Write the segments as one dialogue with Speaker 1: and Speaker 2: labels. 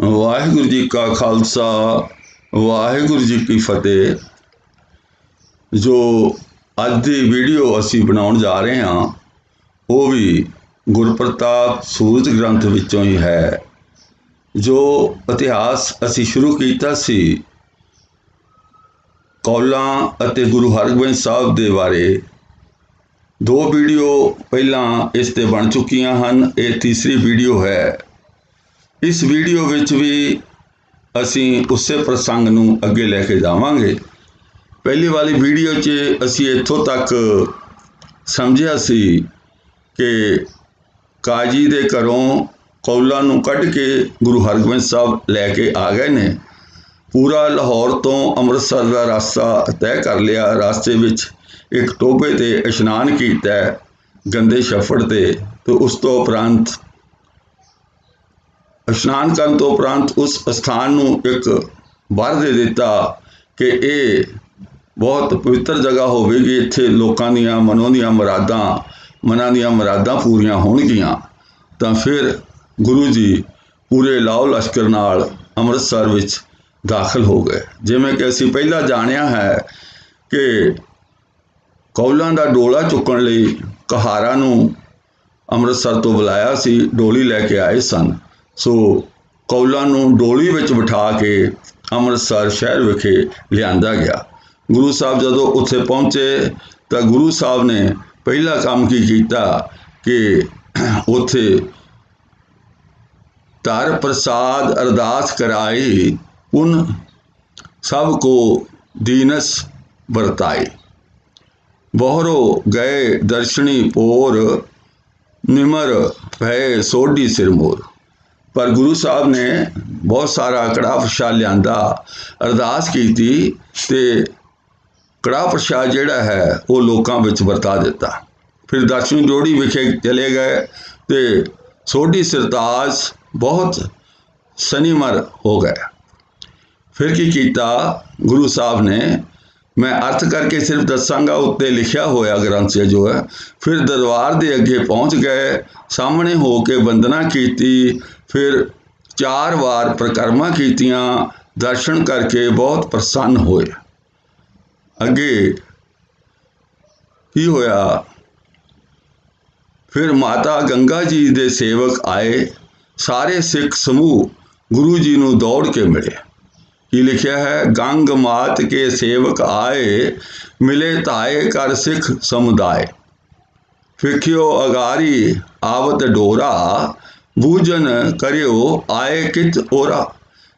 Speaker 1: ਵਾਹਿਗੁਰੂ ਜੀ ਕਾ ਖਾਲਸਾ, ਵਾਹਿਗੁਰੂ ਜੀ ਕੀ ਫਤਿਹ। ਜੋ ਅੱਜ ਦੀ ਵੀਡੀਓ ਅਸੀਂ ਬਣਾਉਣ ਜਾ ਰਹੇ ਹਾਂ, ਉਹ ਵੀ ਗੁਰਪ੍ਰਤਾਪ ਸੂਰਜ ਗ੍ਰੰਥ ਵਿੱਚੋਂ ਹੀ ਹੈ। ਜੋ ਇਤਿਹਾਸ ਅਸੀਂ ਸ਼ੁਰੂ ਕੀਤਾ ਸੀ, ਕੌਲਾਂ ਅਤੇ ਗੁਰੂ ਹਰਗੋਬਿੰਦ ਸਾਹਿਬ ਦੇ ਬਾਰੇ। ਦੋ ਵੀਡੀਓ ਪਹਿਲਾਂ ਇਸ ਤੇ ਬਣ ਚੁੱਕੀਆਂ ਹਨ, ਇਹ ਤੀਸਰੀ ਵੀਡੀਓ ਹੈ। ਇਸ ਵੀਡੀਓ ਵਿੱਚ ਵੀ ਅਸੀਂ ਉਸੇ ਪ੍ਰਸੰਗ ਨੂੰ ਅੱਗੇ ਲੈ ਕੇ ਜਾਵਾਂਗੇ। ਪਹਿਲੀ ਵਾਲੀ ਵੀਡੀਓ 'ਚ ਅਸੀਂ ਇੱਥੋਂ ਤੱਕ ਸਮਝਿਆ ਸੀ ਕਿ ਕਾਜੀ ਦੇ ਘਰੋਂ ਕੌਲਾਂ ਨੂੰ ਕੱਢ ਕੇ ਗੁਰੂ ਹਰਗੋਬਿੰਦ ਸਾਹਿਬ ਲੈ ਕੇ ਆ ਗਏ ਨੇ। ਪੂਰਾ ਲਾਹੌਰ ਤੋਂ ਅੰਮ੍ਰਿਤਸਰ ਦਾ ਰਸਤਾ ਤੈਅ ਕਰ ਲਿਆ। ਰਸਤੇ ਵਿੱਚ ਇੱਕ ਟੋਬੇ ਤੇ ਇਸ਼ਨਾਨ ਕੀਤਾ ਗੰਦੇ ਛੱਫੜ ਤੇ ਤੇ ਉਸ ਤੋਂ ਉਪਰੰਤ ਇਸ਼ਨਾਨ ਕਰਨ ਤੋਂ ਉਪਰੰਤ ਉਸ ਸਥਾਨ ਨੂੰ ਇੱਕ ਵਰ ਦੇ ਦਿੱਤਾ ਕਿ ਇਹ ਬਹੁਤ ਪਵਿੱਤਰ ਜਗ੍ਹਾ ਹੋਵੇਗੀ, ਇੱਥੇ ਲੋਕਾਂ ਦੀਆਂ ਮਨੋਂ ਦੀਆਂ ਮੁਰਾਦਾਂ, ਮਨਾਂ ਦੀਆਂ ਮੁਰਾਦਾਂ ਪੂਰੀਆਂ ਹੋਣਗੀਆਂ। ਤਾਂ ਫਿਰ ਗੁਰੂ ਜੀ ਪੂਰੇ ਲਾਓ ਲਸ਼ਕਰ ਨਾਲ ਅੰਮ੍ਰਿਤਸਰ ਵਿੱਚ ਦਾਖਲ ਹੋ ਗਏ। ਜਿਵੇਂ ਕਿ ਅਸੀਂ ਪਹਿਲਾਂ ਜਾਣਿਆ ਹੈ ਕਿ ਕੌਲਾਂ ਦਾ ਡੋਲਾ ਚੁੱਕਣ ਲਈ ਕਹਾਰਾ ਨੂੰ ਅੰਮ੍ਰਿਤਸਰ ਤੋਂ ਬੁਲਾਇਆ ਸੀ, ਡੋਲੀ ਲੈ ਕੇ ਆਏ ਸਨ। ਸੋ ਕੌਲਾਂ ਨੂੰ ਡੋਲੀ ਵਿੱਚ ਬਿਠਾ ਕੇ ਅੰਮ੍ਰਿਤਸਰ ਸ਼ਹਿਰ ਵਿਖੇ ਲਿਆਂਦਾ ਗਿਆ। ਗੁਰੂ ਸਾਹਿਬ ਜਦੋਂ ਉੱਥੇ ਪਹੁੰਚੇ ਤਾਂ ਗੁਰੂ ਸਾਹਿਬ ਨੇ ਪਹਿਲਾ ਕੰਮ ਕੀ ਕੀਤਾ ਕਿ ਉੱਥੇ ਧਰ ਪ੍ਰਸਾਦ ਅਰਦਾਸ ਕਰਾਈ ਉਨ ਸਭ ਕੋ ਦੀਨਸ ਵਰਤਾਈ। ਬਹਰੋ ਗਏ ਦਰਸ਼ਨੀ ਪੋਰ, ਨਿਮਰ ਭੈ ਸੋਢੀ ਸਿਰ ਮੋਰ ਪਰ ਗੁਰੂ ਸਾਹਿਬ ਨੇ ਬਹੁਤ ਸਾਰਾ ਕੜਾ ਪ੍ਰਸ਼ਾਦ ਲਿਆਂਦਾ, ਅਰਦਾਸ ਕੀਤੀ ਤੇ ਕੜਾ ਪ੍ਰਸ਼ਾਦ ਜਿਹੜਾ ਹੈ, ਉਹ ਲੋਕਾਂ ਵਿੱਚ ਵਰਤਾ ਦਿੱਤਾ। ਫਿਰ ਦਰਸ਼ਨ ਜੋੜੀ ਵਿਖੇ ਚਲੇ ਗਏ ਤੇ ਸੋਢੀ ਸਰਤਾਜ ਬਹੁਤ ਸਨੀਮਰ ਹੋ ਗਏ। ਫਿਰ ਕੀ ਕੀਤਾ, ਗੁਰੂ ਸਾਹਿਬ ਨੇ, ਮੈਂ ਅਰਥ ਕਰਕੇ ਸਿਰਫ ਦੱਸਾਂਗਾ, ਉੱਤੇ ਲਿਖਿਆ ਹੋਇਆ ਗ੍ਰੰਥ 'ਚ ਜੋ ਹੈ। ਫਿਰ ਦਰਬਾਰ ਦੇ ਅੱਗੇ ਪਹੁੰਚ ਗਏ, ਸਾਹਮਣੇ ਹੋ ਕੇ ਵੰਦਨਾ ਕੀਤੀ ਫਿਰ ਚਾਰ ਵਾਰ ਪ੍ਰਕਰਮਾ ਕੀਤੀਆਂ, ਦਰਸ਼ਨ ਕਰਕੇ ਬਹੁਤ ਪ੍ਰਸੰਨ ਹੋਏ। ਅੱਗੇ ਕੀ ਹੋਇਆ? ਫਿਰ ਮਾਤਾ ਗੰਗਾ ਜੀ ਦੇ ਸੇਵਕ ਆਏ। ਸਾਰੇ ਸਿੱਖ ਸਮੂਹ ਗੁਰੂ ਜੀ ਨੂੰ ਦੌੜ ਕੇ ਮਿਲੇ। ਕੀ ਲਿਖਿਆ ਹੈ? ਗੰਗ ਮਾਤ ਕੇ ਸੇਵਕ ਆਏ, ਮਿਲੇ ਧਾਏ ਕਰ ਸਿੱਖ ਸਮੁਦਾਇ। ਫਿਕਿਓ ਅਗਾਰੀ ਆਵਤ ਡੋਰਾ ਬੂਜਨ ਕਰਿਓ, ਆਏ ਕਿਤ ਔਰਾ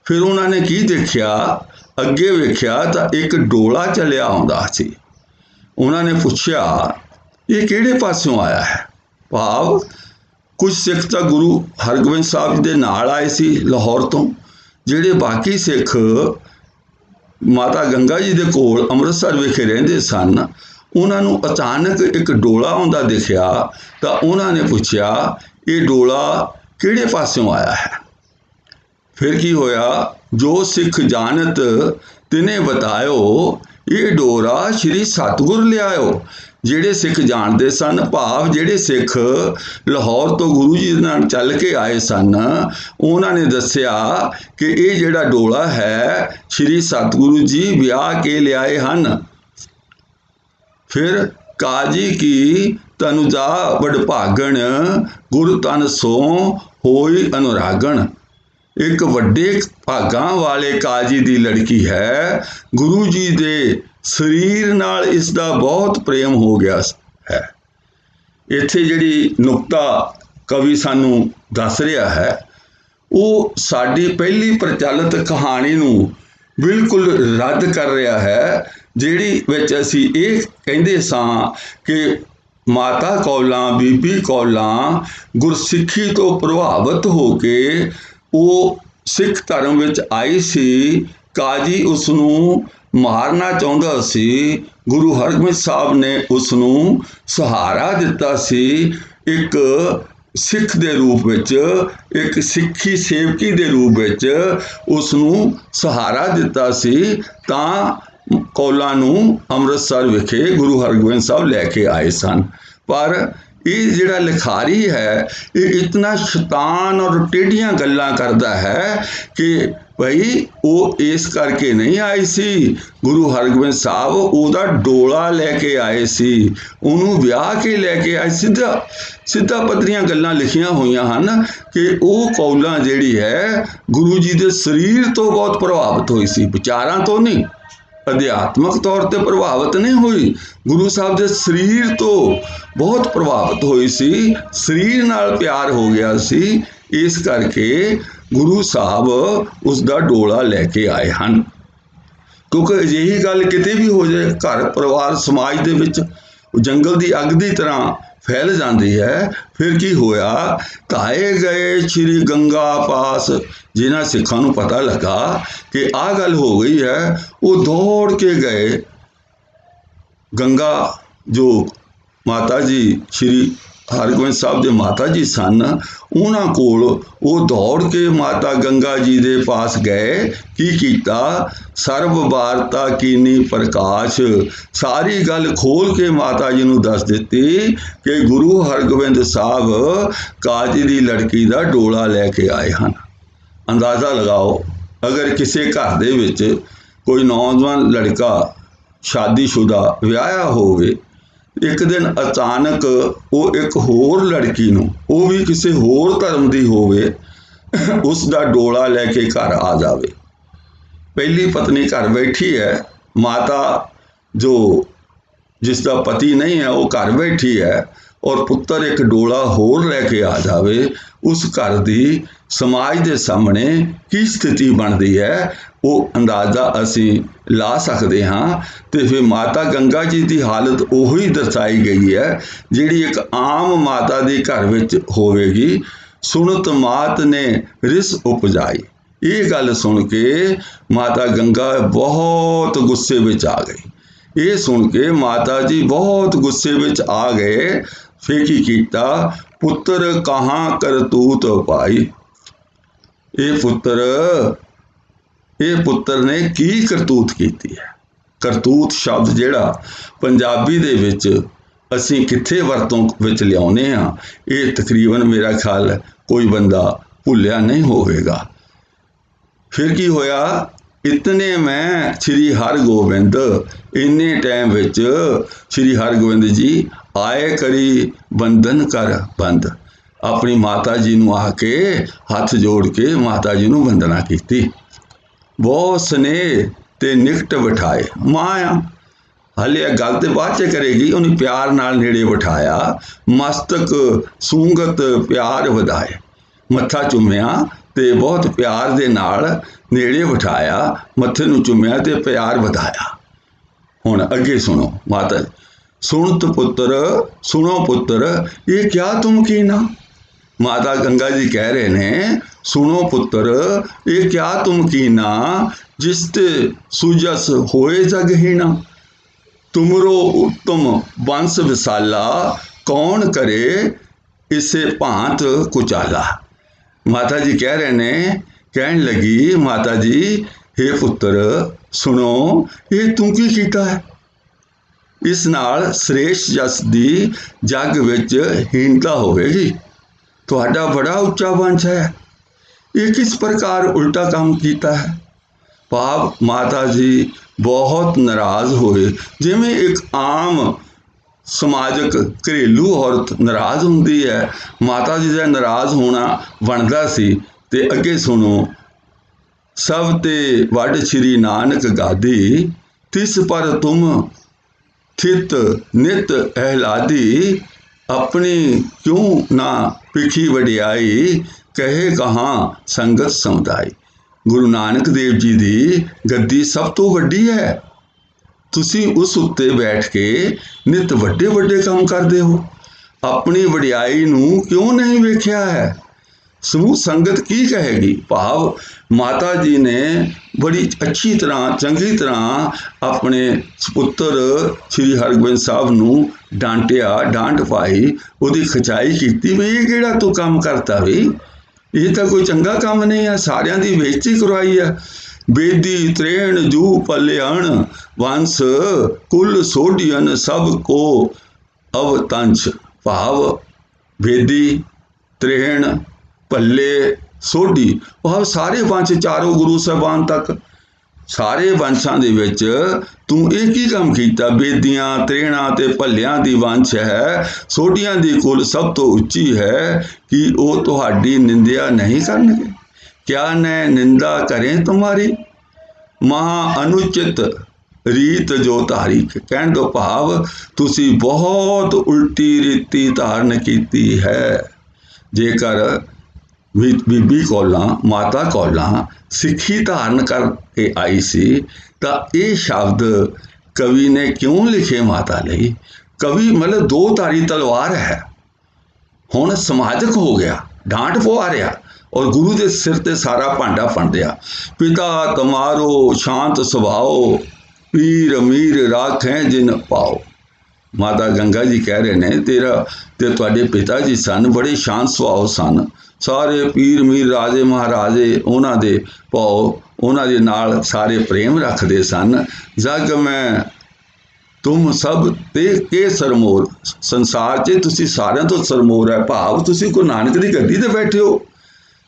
Speaker 1: ਫਿਰ ਉਹਨਾਂ ਨੇ ਕੀ ਦੇਖਿਆ? ਅੱਗੇ ਵੇਖਿਆ ਤਾਂ ਇੱਕ ਡੋਲਾ ਚੱਲਿਆ ਆਉਂਦਾ ਸੀ। ਉਹਨਾਂ ਨੇ ਪੁੱਛਿਆ, ਇਹ ਕਿਹੜੇ ਪਾਸਿਓਂ ਆਇਆ ਹੈ? ਭਾਵ, ਕੁਝ ਸਿੱਖ ਤਾਂ ਗੁਰੂ ਹਰਗੋਬਿੰਦ ਸਾਹਿਬ ਦੇ ਨਾਲ ਆਏ ਸੀ ਲਾਹੌਰ ਤੋਂ, ਜਿਹੜੇ ਬਾਕੀ ਸਿੱਖ ਮਾਤਾ ਗੰਗਾ ਜੀ ਦੇ ਕੋਲ ਅੰਮ੍ਰਿਤਸਰ ਵਿਖੇ ਰਹਿੰਦੇ ਸਨ, ਉਹਨਾਂ ਨੂੰ ਅਚਾਨਕ ਇੱਕ ਡੋਲਾ ਆਉਂਦਾ ਦਿਖਿਆ ਤਾਂ ਉਹਨਾਂ ਨੇ ਪੁੱਛਿਆ, ਇਹ ਡੋਲਾ ਕਿਹੜੇ ਪਾਸਿਓਂ ਆਇਆ ਹੈ? ਫਿਰ ਕੀ ਹੋਇਆ? ਜੋ ਸਿੱਖ ਜਾਣਤ ਤਿਨੇ ਬਤਾਇਓ, ਇਹ ਡੋਰਾ ਸ਼੍ਰੀ ਸਤਗੁਰ ਲਿਆਇਓ, ਜਿਹੜੇ ਸਿੱਖ ਜਾਣਦੇ ਸਨ, ਭਾਵ ਜਿਹੜੇ ਸਿੱਖ ਲਾਹੌਰ ਤੋਂ ਗੁਰੂ ਜੀ ਨਾਲ ਚੱਲ ਕੇ ਆਏ ਸਨ, ਉਹਨਾਂ ਨੇ ਦੱਸਿਆ ਕਿ ਇਹ ਜਿਹੜਾ ਡੋਲਾ ਹੈ, ਸ਼੍ਰੀ ਸਤਗੁਰੂ ਜੀ ਵਿਆਹ ਕੇ ਲਿਆਏ ਹਨ। ਫਿਰ ਕਾਜੀ ਕੀ ਤਨੁਜਾ ਵਡਭਾਗਣ ਗੁਰ ਤਨ ਸੋ ਹੋਈ ਅਨੁਰਾਗਣ। ਇੱਕ ਵੱਡੇ ਭਾਗਾਂ ਵਾਲੇ ਕਾਜੀ ਦੀ ਲੜਕੀ ਹੈ। ਗੁਰੂ ਜੀ ਦੇ ਸਰੀਰ ਨਾਲ ਇਸ ਦਾ ਬਹੁਤ ਪ੍ਰੇਮ ਹੋ ਗਿਆ ਹੈ। ਇੱਥੇ ਜਿਹੜੀ ਨੁਕਤਾ ਕਵੀ ਸਾਨੂੰ ਦੱਸ ਰਿਹਾ ਹੈ, ਉਹ ਸਾਡੀ ਪਹਿਲੀ ਪ੍ਰਚਲਿਤ ਕਹਾਣੀ ਨੂੰ ਬਿਲਕੁਲ ਰੱਦ ਕਰ ਰਿਹਾ ਹੈ, ਜਿਹੜੀ ਵਿੱਚ ਅਸੀਂ ਇਹ ਕਹਿੰਦੇ ਸਾਂ ਕਿ ਮਾਤਾ ਕੌਲਾਂ, ਬੀਬੀ ਕੌਲਾਂ ਗੁਰਸਿੱਖੀ ਤੋਂ ਪ੍ਰਭਾਵਿਤ ਹੋ ਕੇ ਉਹ ਸਿੱਖ ਧਰਮ ਵਿੱਚ ਆਈ ਸੀ। ਕਾਜੀ ਉਸ ਨੂੰ ਮਾਰਨਾ ਚਾਹੁੰਦਾ ਸੀ। ਗੁਰੂ ਹਰਗੋਬਿੰਦ ਸਾਹਿਬ ਨੇ ਉਸ ਨੂੰ ਸਹਾਰਾ ਦਿੱਤਾ ਸੀ ਇੱਕ ਸਿੱਖ ਦੇ ਰੂਪ ਵਿੱਚ, ਇੱਕ ਸਿੱਖੀ ਸੇਵਕੀ ਦੇ ਰੂਪ ਵਿੱਚ ਉਸ ਨੂੰ ਸਹਾਰਾ ਦਿੱਤਾ ਸੀ। ਤਾਂ ਕੌਲਾਂ ਨੂੰ ਅੰਮ੍ਰਿਤਸਰ ਵਿਖੇ ਗੁਰੂ ਹਰਗੋਬਿੰਦ ਸਾਹਿਬ ਲੈ ਕੇ ਆਏ ਸਨ। ਪਰ ਇਹ ਜਿਹੜਾ ਲਿਖਾਰੀ ਹੈ, ਇਹ ਇਤਨਾ ਸ਼ੈਤਾਨ ਔਰ ਟੇਢੀਆਂ ਗੱਲਾਂ ਕਰਦਾ ਹੈ ਕਿ ਭਈ ਉਹ ਇਸ ਕਰਕੇ ਨਹੀਂ ਆਈ ਸੀ। ਗੁਰੂ ਹਰਗੋਬਿੰਦ ਸਾਹਿਬ ਉਹਦਾ ਡੋਲਾ ਲੈ ਕੇ ਆਏ ਸੀ। ਉਹਨੂੰ ਵਿਆਹ ਕੇ ਲੈ ਕੇ ਆਏ। ਸਿੱਧਾ ਸਿੱਧਾ ਪੱਧਰੀਆਂ ਗੱਲਾਂ ਲਿਖੀਆਂ ਹੋਈਆਂ ਹਨ ਕਿ ਉਹ ਕੌਲਾਂ ਜਿਹੜੀ ਹੈ, ਗੁਰੂ ਜੀ ਦੇ ਸਰੀਰ ਤੋਂ ਬਹੁਤ ਪ੍ਰਭਾਵਿਤ ਹੋਈ ਸੀ। ਵਿਚਾਰਾਂ ਤੋਂ ਨਹੀਂ। ਅਧਿਆਤਮਕ ਤੌਰ ਤੇ ਪ੍ਰਭਾਵਿਤ ਨਹੀਂ ਹੋਈ। ਗੁਰੂ ਸਾਹਿਬ ਦੇ ਸਰੀਰ ਤੋਂ ਬਹੁਤ ਪ੍ਰਭਾਵਿਤ ਹੋਈ ਸੀ। ਸਰੀਰ ਨਾਲ ਪਿਆਰ ਹੋ ਗਿਆ ਸੀ। ਇਸ ਕਰਕੇ ਗੁਰੂ ਸਾਹਿਬ ਉਸ ਦਾ ਡੋਲਾ ਲੈ ਕੇ ਆਏ ਹਨ। ਕਿਉਂਕਿ ਅਜਿਹੀ ਗੱਲ ਕਿਤੇ ਵੀ ਹੋ ਜਾਏ, ਘਰ, ਪਰਿਵਾਰ, ਸਮਾਜ ਦੇ ਵਿੱਚ ਜੰਗਲ ਦੀ ਅੱਗ ਦੀ ਤਰ੍ਹਾਂ ਫੈਲ ਜਾਂਦੀ ਹੈ। ਫਿਰ ਕੀ ਹੋਇਆ? ਧਾਏ ਗਏ ਸ਼੍ਰੀ ਗੰਗਾ ਪਾਸ, ਜਿਨ੍ਹਾਂ ਸਿੱਖਾਂ ਨੂੰ ਪਤਾ ਲੱਗਾ ਕਿ ਆਹ ਗੱਲ ਹੋ ਗਈ ਹੈ, ਉਹ ਦੌੜ ਕੇ ਗਏ। ਗੰਗਾ, ਜੋ ਮਾਤਾ ਜੀ ਸ਼੍ਰੀ ਹਰਗੋਬਿੰਦ ਸਾਹਿਬ ਦੇ ਮਾਤਾ ਜੀ ਸਨ। ਉਹਨਾਂ ਕੋਲ ਉਹ ਦੌੜ ਕੇ ਮਾਤਾ ਗੰਗਾ ਜੀ ਦੇ ਪਾਸ ਗਏ। ਕੀ ਕੀਤਾ? ਸਰਬ ਵਾਰਤਾ ਕੀਨੀ ਪ੍ਰਕਾਸ਼। ਸਾਰੀ ਗੱਲ ਖੋਲ ਕੇ ਮਾਤਾ ਜੀ ਨੂੰ ਦੱਸ ਦਿੱਤੀ ਕਿ ਗੁਰੂ ਹਰਗੋਬਿੰਦ ਸਾਹਿਬ ਕਾਜੀ ਦੀ ਲੜਕੀ ਦਾ ਡੋਲਾ ਲੈ ਕੇ ਆਏ ਹਨ। ਅੰਦਾਜ਼ਾ ਲਗਾਓ, ਅਗਰ ਕਿਸੇ ਘਰ ਦੇ ਵਿੱਚ ਕੋਈ ਨੌਜਵਾਨ ਲੜਕਾ ਸ਼ਾਦੀशुदा ਵਿਆਹਿਆ ਹੋਵੇ ਇੱਕ ਦਿਨ ਅਚਾਨਕ ਉਹ ਇੱਕ ਹੋਰ ਲੜਕੀ ਨੂੰ, ਉਹ ਵੀ ਕਿਸੇ ਹੋਰ ਧਰਮ ਦੀ ਹੋਵੇ, ਉਸ ਦਾ ਡੋਲਾ ਲੈ ਕੇ ਘਰ ਆ ਜਾਵੇ। ਪਹਿਲੀ ਪਤਨੀ ਘਰ ਬੈਠੀ ਹੈ, ਮਾਤਾ ਜੋ ਜਿਸ ਦਾ ਪਤੀ ਨਹੀਂ ਹੈ, ਉਹ ਘਰ ਬੈਠੀ ਹੈ ਔਰ ਪੁੱਤਰ ਇੱਕ ਡੋਲਾ ਹੋਰ ਲੈ ਕੇ ਆ ਜਾਵੇ, ਉਸ ਘਰ ਦੀ ਸਮਾਜ ਦੇ ਸਾਹਮਣੇ ਕੀ ਸਥਿਤੀ ਬਣਦੀ ਹੈ? ਉਹ ਅੰਦਾਜ਼ਾ ਅਸੀਂ ਲਾ ਸਕਦੇ ਹਾਂ ਤੇ ਫਿਰ ਮਾਤਾ ਗੰਗਾ ਜੀ ਦੀ ਹਾਲਤ ਉਹੀ ਦਰਸਾਈ ਗਈ ਹੈ, ਜਿਹੜੀ ਇੱਕ ਆਮ ਮਾਤਾ ਦੇ ਘਰ ਵਿੱਚ ਹੋਵੇਗੀ। ਸੁਣਤ ਮਾਤ ਨੇ ਰਿਸ ਉਪਜਾਈ। ਇਹ ਗੱਲ ਸੁਣ ਕੇ ਮਾਤਾ ਗੰਗਾ ਬਹੁਤ ਗੁੱਸੇ ਵਿੱਚ ਆ ਗਈ। ਇਹ ਸੁਣ ਕੇ ਮਾਤਾ ਜੀ ਬਹੁਤ ਗੁੱਸੇ ਵਿੱਚ ਆ ਗਏ। ਫਿਰ ਕੀ ਕੀਤਾ? ਪੁੱਤਰ ਕਹਾਂ ਕਰਤੂਤ ਪਾਈ? ਇਹ ਪੁੱਤਰ ਇਹ ਪੁੱਤਰ ਨੇ ਕੀ ਕਰਤੂਤ ਕੀਤੀ ਹੈ? ਕਰਤੂਤ ਸ਼ਬਦ ਜਿਹੜਾ ਪੰਜਾਬੀ ਦੇ ਵਿੱਚ ਅਸੀਂ ਕਿੱਥੇ ਵਰਤੋਂ ਵਿੱਚ ਲਿਆਉਨੇ ਆ ਇਹ ਤਕਰੀਬਨ ਮੇਰਾ ਖਿਆਲ ਕੋਈ ਬੰਦਾ ਭੁੱਲਿਆ ਨਹੀਂ ਹੋਵੇਗਾ। ਫਿਰ ਕੀ ਹੋਇਆ? ਇਤਨੇ ਮੈਂ ਸ੍ਰੀ ਹਰਗੋਬਿੰਦ, ਇੰਨੇ ਟਾਈਮ ਵਿੱਚ ਸ੍ਰੀ ਹਰਗੋਬਿੰਦ ਜੀ ਆਏ ਕਰੀ ਬੰਧਨ ਕਰ ਬੰਦ ਆਪਣੀ ਮਾਤਾ ਜੀ ਨੂੰ ਆ ਕੇ ਹੱਥ ਜੋੜ ਕੇ ਮਾਤਾ ਜੀ ਨੂੰ ਵੰਦਨਾ ਕੀਤੀ। ਬਹੁਤ ਸਨੇਹ ਤੇ ਨਿਕਟ ਬਿਠਾਏ। ਮਾਂ ਆ, ਹਲੇ ਇਹ ਗੱਲ ਤੇ ਬਾਅਦ ਚ ਕਰੇਗੀ, ਉਹਨੇ ਪਿਆਰ ਨਾਲ ਨੇੜੇ ਬਿਠਾਇਆ, ਮਸਤਕ ਸੂੰਗਤ ਪਿਆਰ ਵਧਾਏ। ਮੱਥਾ ਚੁੰਮਿਆ ਤੇ ਬਹੁਤ ਪਿਆਰ ਦੇ ਨਾਲ ਨੇੜੇ ਬਿਠਾਇਆ, ਮੱਥੇ ਨੂੰ ਚੁੰਮਿਆ ਤੇ ਪਿਆਰ ਵਧਾਇਆ। ਹੁਣ ਅੱਗੇ ਸੁਣੋ ਮਾਤਾ ਸੁਣਤ ਪੁੱਤਰ, ਸੁਣੋ ਪੁੱਤਰ, ਇਹ ਕਿਆ ਤੁਮ ਕੀਨਾ ਮਾਤਾ ਗੰਗਾ ਜੀ ਕਹਿ ਰਹੇ ਨੇ, ਸੁਣੋ ਪੁੱਤਰ, ਇਹ ਕਿਆ ਤੁਮ ਕੀਨਾ? ਜਿਸ ਤੇ ਸੁਜਸ ਹੋਏ ਜਗਹੀਣਾ ਤੁਮਰੋ ਉਤਮ ਬੰਸ ਵਿਸਾਲਾ, ਕੌਣ ਕਰੇ ਇਸੇ ਭਾਂਤ ਕੁਚਾਲਾ? ਮਾਤਾ ਜੀ ਕਹਿ ਰਹੇ ਨੇ, ਕਹਿਣ ਲੱਗੀ ਮਾਤਾ ਜੀ हे ਪੁੱਤਰ, ਸੁਣੋ, ਇਹ ਤੂੰ ਕੀ ਕੀਤਾ ਹੈ? ਇਸ ਨਾਲ ਸ੍ਰੇਸ਼ ਜਸ ਦੀ ਜਗ ਵਿੱਚ ਹੀਣਤਾ ਹੋਵੇਗੀ। ਤੁਹਾਡਾ ਬੜਾ ਉੱਚਾ ਵੰਸ਼ ਹੈ। ਇਹ ਕਿਸ ਪ੍ਰਕਾਰ ਉਲਟਾ ਕੰਮ ਕੀਤਾ ਹੈ? ਭਾਵ ਮਾਤਾ ਜੀ ਬਹੁਤ ਨਾਰਾਜ਼ ਹੋਏ। ਜਿਵੇਂ ਇੱਕ ਆਮ ਸਮਾਜਿਕ ਘਰੇਲੂ ਔਰਤ ਨਾਰਾਜ਼ ਹੁੰਦੀ ਹੈ, ਮਾਤਾ ਜੀ ਦਾ ਨਾਰਾਜ਼ ਹੋਣਾ ਬਣਦਾ ਸੀ ਤੇ ਅੱਗੇ ਸੁਣੋ, ਸਭ ਤੇ ਵੱਡ ਸ੍ਰੀ ਨਾਨਕ ਗਾਦੀ, ਤਿਸ ਪਰ ਤੁਮ ਥਿਤ ਨਿਤ ਅਹਿਲਾਦੀ, ਆਪਣੇ ਕਿਉਂ ਨਾ ਪਿਖੀ ਵਡਿਆਈ, ਕਹੇ ਕਹਾਂ ਸੰਗਤ ਸਮੁਦਾਈ ਗੁਰੂ ਨਾਨਕ ਦੇਵ ਜੀ ਦੀ ਗੱਦੀ ਸਭ ਤੋਂ ਵੱਡੀ ਹੈ। ਤੁਸੀਂ ਉਸ ਉੱਤੇ ਬੈਠ ਕੇ ਨਿਤ ਵੱਡੇ ਵੱਡੇ ਕੰਮ ਕਰਦੇ ਹੋ। ਆਪਣੀ ਵਡਿਆਈ ਨੂੰ ਕਿਉਂ ਨਹੀਂ ਵੇਖਿਆ ਹੈ? ਸਮੂਹ ਸੰਗਤ ਕੀ ਕਹੇਗੀ? ਭਾਵ ਮਾਤਾ ਜੀ ਨੇ ਬੜੀ ਅੱਛੀ ਤਰ੍ਹਾਂ, ਚੰਗੀ ਤਰ੍ਹਾਂ ਆਪਣੇ ਸੁਪੁੱਤਰ ਸ੍ਰੀ ਹਰਗੋਬਿੰਦ ਸਾਹਿਬ ਨੂੰ ਡਾਂਟਿਆ, ਡਾਂਟ ਪਾਈ, ਉਹਦੀ ਖਚਾਈ ਕੀਤੀ ਵੀ ਇਹ ਕਿਹੜਾ ਤੂੰ ਕੰਮ ਕਰਤਾ ਵੀ? ਇਹ ਤਾਂ ਕੋਈ ਚੰਗਾ ਕੰਮ ਨਹੀਂ ਹੈ ਸਾਰਿਆਂ ਦੀ ਬੇਇੱਜ਼ਤੀ ਕਰਵਾਈ ਆ। ਬੇਦੀ, ਤ੍ਰੇਣ, ਜੂ ਪਲਿਆਣ ਵੰਸ, ਕੁੱਲ ਸੋਢੀਨ ਸਭ ਕੋ ਅਵਤੰਚ ਭਾਵ ਵੇਦੀ ਤ੍ਰੇਣ ਭੱਲੇ ਸੋਢੀ, ਉਹ ਸਾਰੇ ਵੰਸ਼ ਚਾਰੋਂ ਗੁਰੂ ਸਾਹਿਬਾਨ ਤੱਕ। ਸਾਰੇ ਵੰਸ਼ਾਂ ਦੇ ਵਿੱਚ ਤੂੰ ਇਹ ਕੀ ਕੰਮ ਕੀਤਾ? ਬੇਦੀਆਂ, ਤ੍ਰੇਣਾ ਤੇ ਭੱਲਿਆਂ ਦੀ ਵੰਸ਼ ਹੈ। ਸੋਢੀਆਂ ਦੀ ਕੁਲ ਸਭ ਤੋਂ ਉੱਚੀ ਹੈ ਕਿ ਉਹ ਤੁਹਾਡੀ ਨਿੰਦਿਆ ਨਹੀਂ ਕਰਨਗੇ। ਕਿਆ ਨੈ ਨਿੰਦਾ ਕਰੇ ਤੁਮਾਰੀ ਮਹਾ ਅਨੁਚਿਤ ਰੀਤ ਜੋ ਧਾਰੀ, ਕਹਿਣ ਤੋਂ ਭਾਵ ਤੁਸੀਂ ਬਹੁਤ ਉਲਟੀ ਰੀਤੀ ਧਾਰਨ ਕੀਤੀ ਹੈ। ਜੇਕਰ ਬੀਬੀ ਕੋਲਾਂ, ਮਾਤਾ ਕੋਲਾਂ ਸਿੱਖੀ ਧਾਰਨ ਕਰਕੇ ਆਈ ਸੀ, ਤਾਂ ਇਹ ਸ਼ਬਦ ਕਵੀ ਨੇ ਕਿਉਂ ਲਿਖੇ ਮਾਤਾ ਲਈ? ਕਵੀ ਮਤਲਬ ਦੋ ਧਾਰੀ ਤਲਵਾਰ ਹੈ। ਹੁਣ ਸਮਾਜਿਕ ਹੋ ਗਿਆ, ਡਾਂਟ ਪਵਾ ਰਿਹਾ ਔਰ ਗੁਰੂ ਦੇ ਸਿਰ ਤੇ ਸਾਰਾ ਭਾਂਡਾ ਫੰਡਿਆ। ਪਿਤਾ ਤੁਮਾਰੋ ਸ਼ਾਂਤ ਸੁਭਾਓ, ਪੀਰ ਅਮੀਰ ਰਾਖੈ ਜਿਨ ਪਾਓ। ਮਾਤਾ ਗੰਗਾ ਜੀ ਕਹਿ ਰਹੇ ਨੇ, ਤੇਰਾ ਤੇ ਤੁਹਾਡੇ ਪਿਤਾ ਜੀ ਸਨ, ਬੜੇ ਸ਼ਾਂਤ ਸੁਭਾਅ ਸਨ। ਸਾਰੇ ਪੀਰ ਮੀਰ ਰਾਜੇ ਮਹਾਰਾਜੇ, ਉਹਨਾਂ ਦੇ ਪਾਓ ਉਹਨਾਂ ਦੇ ਨਾਲ ਸਾਰੇ ਪ੍ਰੇਮ ਰੱਖਦੇ ਸਨ। ਜਗ ਮੈਂ ਤੁਮ ਸਭ ਤੇ ਕੇ ਸਰਮੋਰ? ਸੰਸਾਰ 'ਚ ਤੁਸੀਂ ਸਾਰਿਆਂ ਤੋਂ ਸਰਮੋਰ ਹੈ, ਭਾਵ ਤੁਸੀਂ ਕੋ ਨਾਨਕ ਦੀ ਗੱਦੀ ਤੇ ਬੈਠੇ ਹੋ।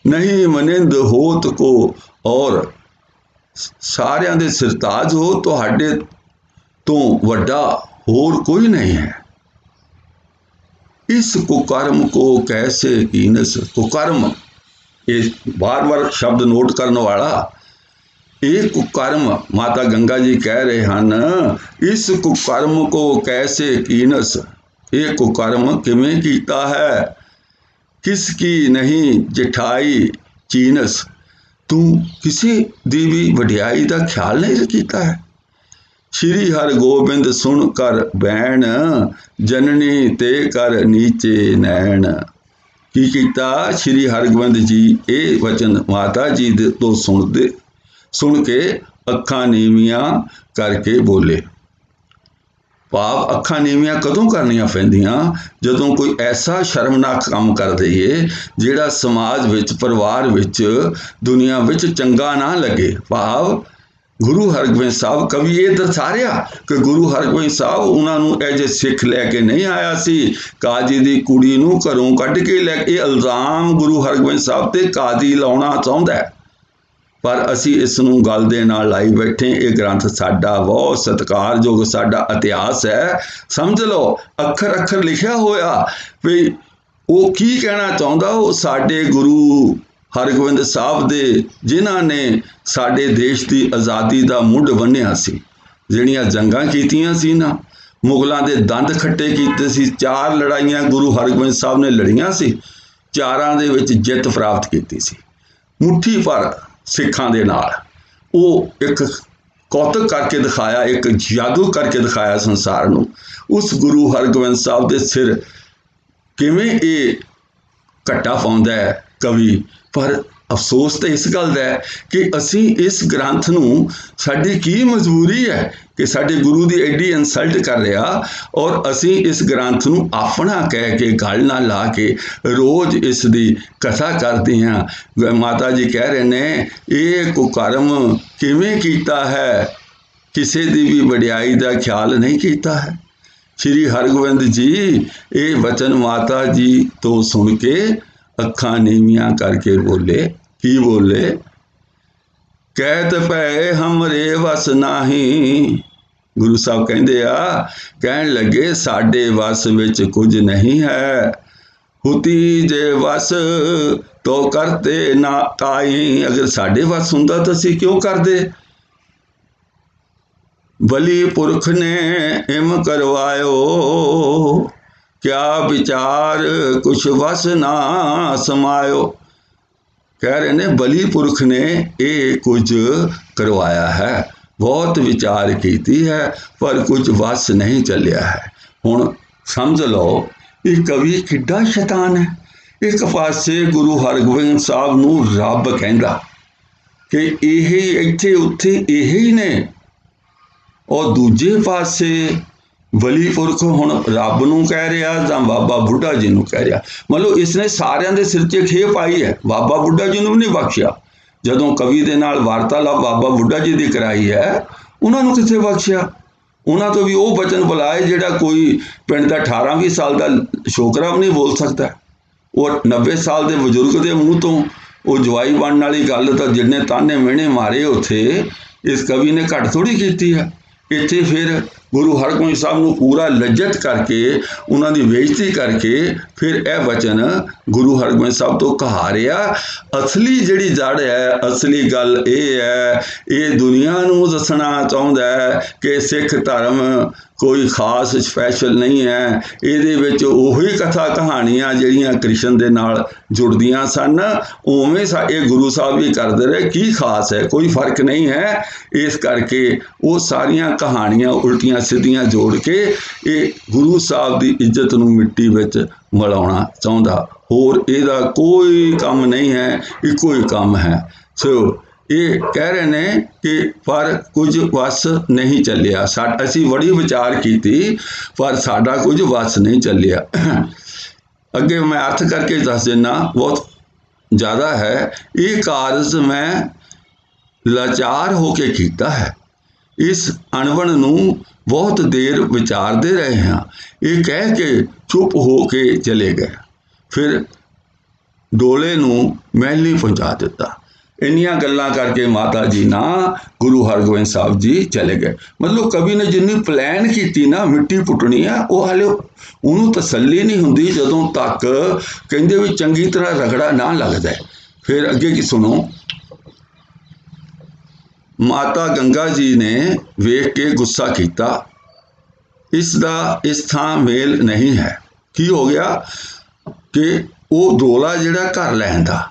Speaker 1: ਨਹੀਂ ਮਨਿੰਦ ਹੋਤ ਕੋ ਔਰ ਸਾਰਿਆਂ ਦੇ ਸਰਤਾਜ ਹੋ, ਤੁਹਾਡੇ ਤੋਂ ਵੱਡਾ ਹੋਰ ਕੋਈ ਨਹੀਂ ਹੈ ਇਸ ਕੁਕਰਮ ਕੋ ਕੈਸੇ ਕੀਨਸ ਕੁਕਰਮ ਇਹ ਬਾਰ-ਬਾਰ ਸ਼ਬਦ ਨੋਟ ਕਰਨ ਵਾਲਾ ਇਹ ਕੁਕਰਮ ਮਾਤਾ ਗੰਗਾ ਜੀ ਕਹਿ ਰਹੇ ਹਨ ਇਸ ਕੁਕਰਮ ਕੋ ਕੈਸੇ ਕੀਨਸ ਇਹ ਕੁਕਰਮ ਕਿਵੇਂ ਕੀਤਾ ਹੈ ਕਿਸ ਕੀ ਨਹੀਂ ਜਠਾਈ ਚੀਨਸ ਤੂੰ ਕਿਸੇ ਦੀ ਵੀ ਵਡਿਆਈ ਦਾ ਖਿਆਲ ਨਹੀਂ ਕੀਤਾ ਹੈ ਸ਼੍ਰੀ ਹਰਗੋਬਿੰਦ ਸੁਣ ਕਰ ਬੈਣ, ਜਨਨੀ ਤੇ ਕਰ ਨੀਚੇ ਨੈਣ। ਕੀ ਕੀਤਾ ਸ਼੍ਰੀ ਹਰਗੋਬਿੰਦ ਜੀ? ਇਹ ਵਚਨ ਮਾਤਾ ਜੀ ਦੇ ਤੋਂ ਸੁਣਦੇ, ਸੁਣ ਕੇ ਅੱਖਾਂ ਨੀਵੀਆਂ ਕਰਕੇ ਬੋਲੇ। ਭਾਵ ਅੱਖਾਂ ਨੀਵੀਆਂ ਕਦੋਂ ਕਰਨੀਆਂ ਪੈਂਦੀਆਂ? ਜਦੋਂ ਕੋਈ ਐਸਾ ਸ਼ਰਮਨਾਕ ਕੰਮ ਕਰ ਦਈਏ, ਜਿਹੜਾ ਸਮਾਜ ਵਿੱਚ, ਪਰਿਵਾਰ ਵਿੱਚ, ਦੁਨੀਆ ਵਿੱਚ ਚੰਗਾ ਨਾ ਲੱਗੇ। ਭਾਵ ਗੁਰੂ ਹਰਗੋਬਿੰਦ ਸਾਹਿਬ ਕਵੀ ਇਹ ਦਰਸਾ ਰਿਹਾ ਕਿ ਗੁਰੂ ਹਰਗੋਬਿੰਦ ਸਾਹਿਬ ਉਹਨਾਂ ਨੂੰ ਇਹ ਸਿੱਖ ਲੈ ਕੇ ਨਹੀਂ ਆਇਆ ਸੀ। ਕਾਜੀ ਦੀ ਕੁੜੀ ਨੂੰ ਘਰੋਂ ਕੱਢ ਕੇ ਲੈ ਕੇ ਇਲਜ਼ਾਮ ਗੁਰੂ ਹਰਗੋਬਿੰਦ ਸਾਹਿਬ ਤੇ ਕਾਜੀ ਲਾਉਣਾ ਚਾਹੁੰਦਾ ਹੈ। ਪਰ ਅਸੀਂ ਇਸ ਨੂੰ ਗੱਲ ਦੇ ਨਾਲ ਲਾਈ ਬੈਠੇ ਇਹ ਗ੍ਰੰਥ ਸਾਡਾ ਬਹੁਤ ਸਤਿਕਾਰਯੋਗ, ਸਾਡਾ ਇਤਿਹਾਸ ਹੈ। ਸਮਝ ਲਓ, ਅੱਖਰ ਅੱਖਰ ਲਿਖਿਆ ਹੋਇਆ ਵੀ ਉਹ ਕੀ ਕਹਿਣਾ ਚਾਹੁੰਦਾ, ਉਹ ਸਾਡੇ ਗੁਰੂ ਹਰਗੋਬਿੰਦ ਸਾਹਿਬ ਦੇ, ਜਿਨ੍ਹਾਂ ਨੇ ਸਾਡੇ ਦੇਸ਼ ਦੀ ਆਜ਼ਾਦੀ ਦਾ ਮੁੱਢ ਬੰਨਿਆ ਸੀ। ਜਿਹੜੀਆਂ ਜੰਗਾਂ ਕੀਤੀਆਂ ਸੀ ਨਾ, ਮੁਗਲਾਂ ਦੇ ਦੰਦ ਖੱਟੇ ਕੀਤੇ ਸੀ, ਚਾਰ ਲੜਾਈਆਂ ਗੁਰੂ ਹਰਗੋਬਿੰਦ ਸਾਹਿਬ ਨੇ ਲੜੀਆਂ ਸੀ, ਚਾਰਾਂ ਦੇ ਵਿੱਚ ਜਿੱਤ ਪ੍ਰਾਪਤ ਕੀਤੀ ਸੀ। ਮੁੱਠੀ ਭਰ ਸਿੱਖਾਂ ਦੇ ਨਾਲ। ਉਹ ਇੱਕ ਕੌਤਕ ਕਰਕੇ ਦਿਖਾਇਆ, ਇੱਕ ਜਾਦੂ ਕਰਕੇ ਦਿਖਾਇਆ ਸੰਸਾਰ ਨੂੰ। ਉਸ ਗੁਰੂ ਹਰਗੋਬਿੰਦ ਸਾਹਿਬ ਦੇ ਸਿਰ ਕਿਵੇਂ ਇਹ ਘੱਟਾ ਪਾਉਂਦਾ ਹੈ, ਕਵੀ ਪਰ ਅਫਸੋਸ ਤਾਂ ਇਸ ਗੱਲ ਦਾ ਹੈ ਕਿ ਅਸੀਂ ਇਸ ਗ੍ਰੰਥ ਨੂੰ, ਸਾਡੀ ਕੀ ਮਜਬੂਰੀ ਹੈ ਕਿ ਸਾਡੇ ਗੁਰੂ ਦੀ ਐਡੀ ਇਨਸਲਟ ਕਰ ਰਿਹਾ ਔਰ ਅਸੀਂ ਇਸ ਗ੍ਰੰਥ ਨੂੰ ਆਪਣਾ ਕਹਿ ਕੇ, ਗੱਲ ਨਾਲ ਲਾ ਕੇ ਰੋਜ਼ ਇਸ ਦੀ ਕਥਾ ਕਰਦੇ ਹਾਂ। ਮਾਤਾ ਜੀ ਕਹਿ ਰਹੇ ਨੇ, ਇਹ ਕੁਕਰਮ ਕਿਵੇਂ ਕੀਤਾ ਹੈ? ਕਿਸੇ ਦੀ ਵੀ ਵਡਿਆਈ ਦਾ ਖਿਆਲ ਨਹੀਂ ਕੀਤਾ ਹੈ। ਸ੍ਰੀ ਹਰਗੋਬਿੰਦ ਜੀ, ਇਹ ਵਚਨ ਮਾਤਾ ਜੀ ਤੋਂ ਸੁਣ ਕੇ ਅੱਖਾਂ ਨੀਵੀਆਂ ਕਰਕੇ ਬੋਲੇ। ਕੀ ਬੋਲੇ? ਕਹਿਤ ਪਏ ਹਮਰੇ ਵਸ ਨਾਹੀ। ਗੁਰੂ ਸਾਹਿਬ ਕਹਿੰਦੇ ਆ, ਕਹਿਣ ਲੱਗੇ, ਸਾਡੇ ਵਸ ਵਿੱਚ ਕੁਝ ਨਹੀਂ ਹੈ। ਹੁਤੀ ਜੇ ਵਸ, ਤੋ ਕਰਤੇ ਨਾ ਤਾਈ। ਅਗਰ ਸਾਡੇ ਵਸ ਹੁੰਦਾ ਤਾਂ ਅਸੀਂ ਕਿਉਂ ਕਰਦੇ? ਬਲੀ ਪੁਰਖ ਨੇ ਇਮ ਕਰਵਾਇਓ। ਕਿਆ ਵਿਚਾਰ ਕੁਛ ਵਸ ਨਾ ਸਮਾਇਓ? ਕਹਿ ਰਹੇ ਨੇ, ਬਲੀ ਪੁਰਖ ਨੇ ਇਹ ਕੁਝ ਕਰਵਾਇਆ ਹੈ। ਬਹੁਤ ਵਿਚਾਰ ਕੀਤੀ ਹੈ, ਪਰ ਕੁਝ ਵਸ ਨਹੀਂ ਚੱਲਿਆ ਹੈ। ਹੁਣ ਸਮਝ ਲਓ, ਇਹ ਕਵੀ ਕਿੱਡਾ ਸ਼ੈਤਾਨ ਹੈ। ਇੱਕ ਪਾਸੇ ਗੁਰੂ ਹਰਗੋਬਿੰਦ ਸਾਹਿਬ ਨੂੰ ਰੱਬ ਕਹਿੰਦਾ ਕਿ ਇਹ ਇੱਥੇ ਉੱਥੇ ਇਹ ਹੀ ਨੇ, ਔਰ ਦੂਜੇ ਪਾਸੇ ਬਲੀ ਪੁਰਖ ਹੁਣ ਰੱਬ ਨੂੰ ਕਹਿ ਰਿਹਾ ਜਾਂ ਬਾਬਾ ਬੁੱਢਾ ਜੀ ਨੂੰ ਕਹਿ ਰਿਹਾ। ਮਤਲਬ ਇਸਨੇ ਸਾਰਿਆਂ ਦੇ ਸਿਰ 'ਤੇ ਖੇ ਪਾਈ ਹੈ। ਬਾਬਾ ਬੁੱਢਾ ਜੀ ਨੂੰ ਵੀ ਨਹੀਂ ਬਖਸ਼ਿਆ। ਜਦੋਂ ਕਵੀ ਦੇ ਨਾਲ ਵਾਰਤਾਲਾਪ ਬਾਬਾ ਬੁੱਢਾ ਜੀ ਦੀ ਕਰਾਈ ਹੈ, ਉਹਨਾਂ ਨੂੰ ਕਿੱਥੇ ਬਖਸ਼ਿਆ? ਉਹਨਾਂ ਤੋਂ ਵੀ ਉਹ ਬਚਨ ਬੁਲਾਏ ਜਿਹੜਾ ਕੋਈ ਪਿੰਡ ਦਾ 18 20 ਸਾਲ ਦਾ ਛੋਕਰਾ ਵੀ ਨਹੀਂ ਬੋਲ ਸਕਦਾ। ਉਹ 90 ਸਾਲ ਦੇ ਬਜ਼ੁਰਗ ਦੇ ਮੂੰਹ ਤੋਂ ਉਹ ਜਵਾਈ ਬਣਨ ਵਾਲੀ ਗੱਲ ਤਾਂ ਜਿੰਨੇ ਤਾਨੇ ਮਿਹਣੇ ਮਾਰੇ ਉੱਥੇ, ਇਸ ਕਵੀ ਨੇ ਘੱਟ ਥੋੜੀ ਕੀਤੀ ਹੈ। ਇੱਥੇ ਫਿਰ ਗੁਰੂ ਹਰਗੋਬਿੰਦ ਸਾਹਿਬ ਨੂੰ ਪੂਰਾ ਲੱਜਤ ਕਰਕੇ, ਉਹਨਾਂ ਦੀ ਬੇਇੱਜ਼ਤੀ ਕਰਕੇ ਫਿਰ ਇਹ ਵਚਨ ਗੁਰੂ ਹਰਗੋਬਿੰਦ ਸਾਹਿਬ ਤੋਂ ਕਹਾ ਰਿਹਾ ਅਸਲੀ ਜਿਹੜੀ ਜੜ ਹੈ, ਅਸਲੀ ਗੱਲ ਇਹ ਹੈ, ਇਹ ਦੁਨੀਆ ਨੂੰ ਦੱਸਣਾ ਚਾਹੁੰਦਾ ਹੈ ਕਿ ਸਿੱਖ ਧਰਮ ਕੋਈ ਖਾਸ ਸਪੈਸ਼ਲ ਨਹੀਂ ਹੈ। ਇਹਦੇ ਵਿੱਚ ਉਹੀ ਕਥਾ ਕਹਾਣੀਆਂ ਜਿਹੜੀਆਂ ਕ੍ਰਿਸ਼ਨ ਦੇ ਨਾਲ ਜੁੜਦੀਆਂ ਸਨ, ਉਵੇਂ ਸਾ, ਇਹ ਗੁਰੂ ਸਾਹਿਬ ਵੀ ਕਰਦੇ ਰਹੇ, ਕੀ ਖਾਸ ਹੈ? ਕੋਈ ਫ਼ਰਕ ਨਹੀਂ ਹੈ। ਇਸ ਕਰਕੇ ਉਹ ਸਾਰੀਆਂ ਕਹਾਣੀਆਂ ਉਲਟੀਆਂ ਸਿੱਧੀਆਂ ਜੋੜ ਕੇ ਇਹ ਗੁਰੂ ਸਾਹਿਬ ਦੀ ਇੱਜ਼ਤ ਨੂੰ ਮਿੱਟੀ ਵਿੱਚ ਮਿਲਾਉਣਾ ਚਾਹੁੰਦਾ। ਹੋਰ ਇਹਦਾ ਕੋਈ ਕੰਮ ਨਹੀਂ ਹੈ, ਇੱਕੋ ਹੀ ਕੰਮ ਹੈ। ਸੋ ਇਹ ਕਹਿ ਰਹੇ ਨੇ ਕਿ ਪਰ ਕੁਝ ਵਸ ਨਹੀਂ ਚੱਲਿਆ। ਅਸੀਂ ਬੜੀ ਵਿਚਾਰ ਕੀਤੀ, ਪਰ ਸਾਡਾ ਕੁਝ ਵਸ ਨਹੀਂ ਚੱਲਿਆ। ਅੱਗੇ ਮੈਂ ਅਰਥ ਕਰਕੇ ਦੱਸ ਦਿੰਨਾ, ਬਹੁਤ ਜ਼ਿਆਦਾ ਹੈ। ਇਹ ਕਾਰਜ ਮੈਂ ਲਾਚਾਰ ਹੋ ਕੇ ਕੀਤਾ ਹੈ। ਇਸ ਅਣਵਣ ਨੂੰ ਬਹੁਤ ਦੇਰ ਵਿਚਾਰਦੇ ਰਹੇ ਹਾਂ। ਇਹ ਕਹਿ ਕੇ ਚੁੱਪ ਹੋ ਕੇ ਚਲੇ ਗਏ। ਫਿਰ ਡੋਲੇ ਨੂੰ ਮਹਿਲੀ ਪਹੁੰਚਾ ਦਿੱਤਾ। ਇੰਨੀਆਂ ਗੱਲਾਂ ਕਰਕੇ ਮਾਤਾ ਜੀ ਨਾ ਗੁਰੂ ਹਰਗੋਬਿੰਦ ਸਾਹਿਬ ਜੀ ਚਲੇ ਗਏ। ਮਤਲਬ ਕਵੀ ਨੇ ਜਿੰਨੀ ਪਲਾਨ ਕੀਤੀ ਨਾ, ਮਿੱਟੀ ਪੁੱਟਣੀ ਆ, ਉਹ ਹਾਲੇ ਉਹਨੂੰ ਤਸੱਲੀ ਨਹੀਂ ਹੁੰਦੀ ਜਦੋਂ ਤੱਕ ਕਹਿੰਦੇ ਵੀ ਚੰਗੀ ਤਰ੍ਹਾਂ ਰਗੜਾ ਨਾ ਲੱਗਦਾ। ਫਿਰ ਅੱਗੇ ਕੀ ਸੁਣੋ? ਮਾਤਾ ਗੰਗਾ ਜੀ ਨੇ ਵੇਖ ਕੇ ਗੁੱਸਾ ਕੀਤਾ। ਇਸ ਦਾ, ਇਸ ਥਾਂ ਮੇਲ ਨਹੀਂ ਹੈ। ਕੀ ਹੋ ਗਿਆ ਕਿ ਉਹ ਡੋਲਾ ਜਿਹੜਾ ਘਰ ਲੈਣ ਦਾ।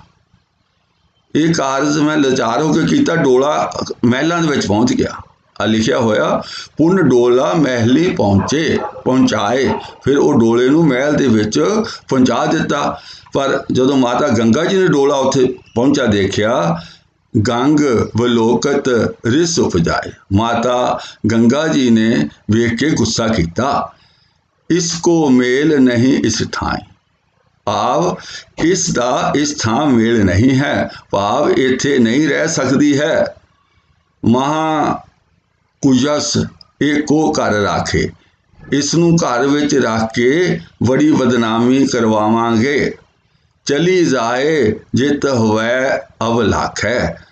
Speaker 1: ਇਹ ਕਾਰਜ ਮੈਂ ਲਚਾਰ ਹੋ ਕੇ ਕੀਤਾ, ਡੋਲਾ ਮਹਿਲਾਂ ਦੇ ਵਿੱਚ ਪਹੁੰਚ ਗਿਆ। ਆ ਲਿਖਿਆ ਹੋਇਆ, ਪੁੰਨ ਡੋਲਾ ਮਹਿਲੀ ਪਹੁੰਚੇ, ਪਹੁੰਚਾਏ। ਫਿਰ ਉਹ ਡੋਲੇ ਨੂੰ ਮਹਿਲ ਦੇ ਵਿੱਚ ਪਹੁੰਚਾ ਦਿੱਤਾ। ਪਰ ਜਦੋਂ ਮਾਤਾ ਗੰਗਾ ਜੀ ਨੇ ਡੋਲਾ ਉੱਥੇ ਪਹੁੰਚਾ ਦੇਖਿਆ ਗੰਗ ਬਲੋਕਤ ਰਿਸ ਉਪਜਾਏ। ਮਾਤਾ ਗੰਗਾ ਜੀ ਨੇ ਵੇਖ ਕੇ ਗੁੱਸਾ ਕੀਤਾ। ਇਸ ਕੋ ਮੇਲ ਨਹੀਂ ਇਸ ਥਾਂ ਭਾਵ ਇਸ ਦਾ ਇਸ ਥਾਂ ਮੇਲ ਨਹੀਂ ਹੈ। ਭਾਵ ਇੱਥੇ ਨਹੀਂ ਰਹਿ ਸਕਦੀ ਹੈ। ਮਹਾ ਕੁਜਸ ਇਹ ਕੋ ਘਰ ਰਾਖੇ। ਇਸ ਨੂੰ ਘਰ ਵਿੱਚ ਰੱਖ ਕੇ ਬੜੀ ਬਦਨਾਮੀ ਕਰਵਾਵਾਂਗੇ। ਚਲੀ ਜਾਏ ਜਿਤ ਹੋਵੇ ਅਵਲਾਖ ਹੈ।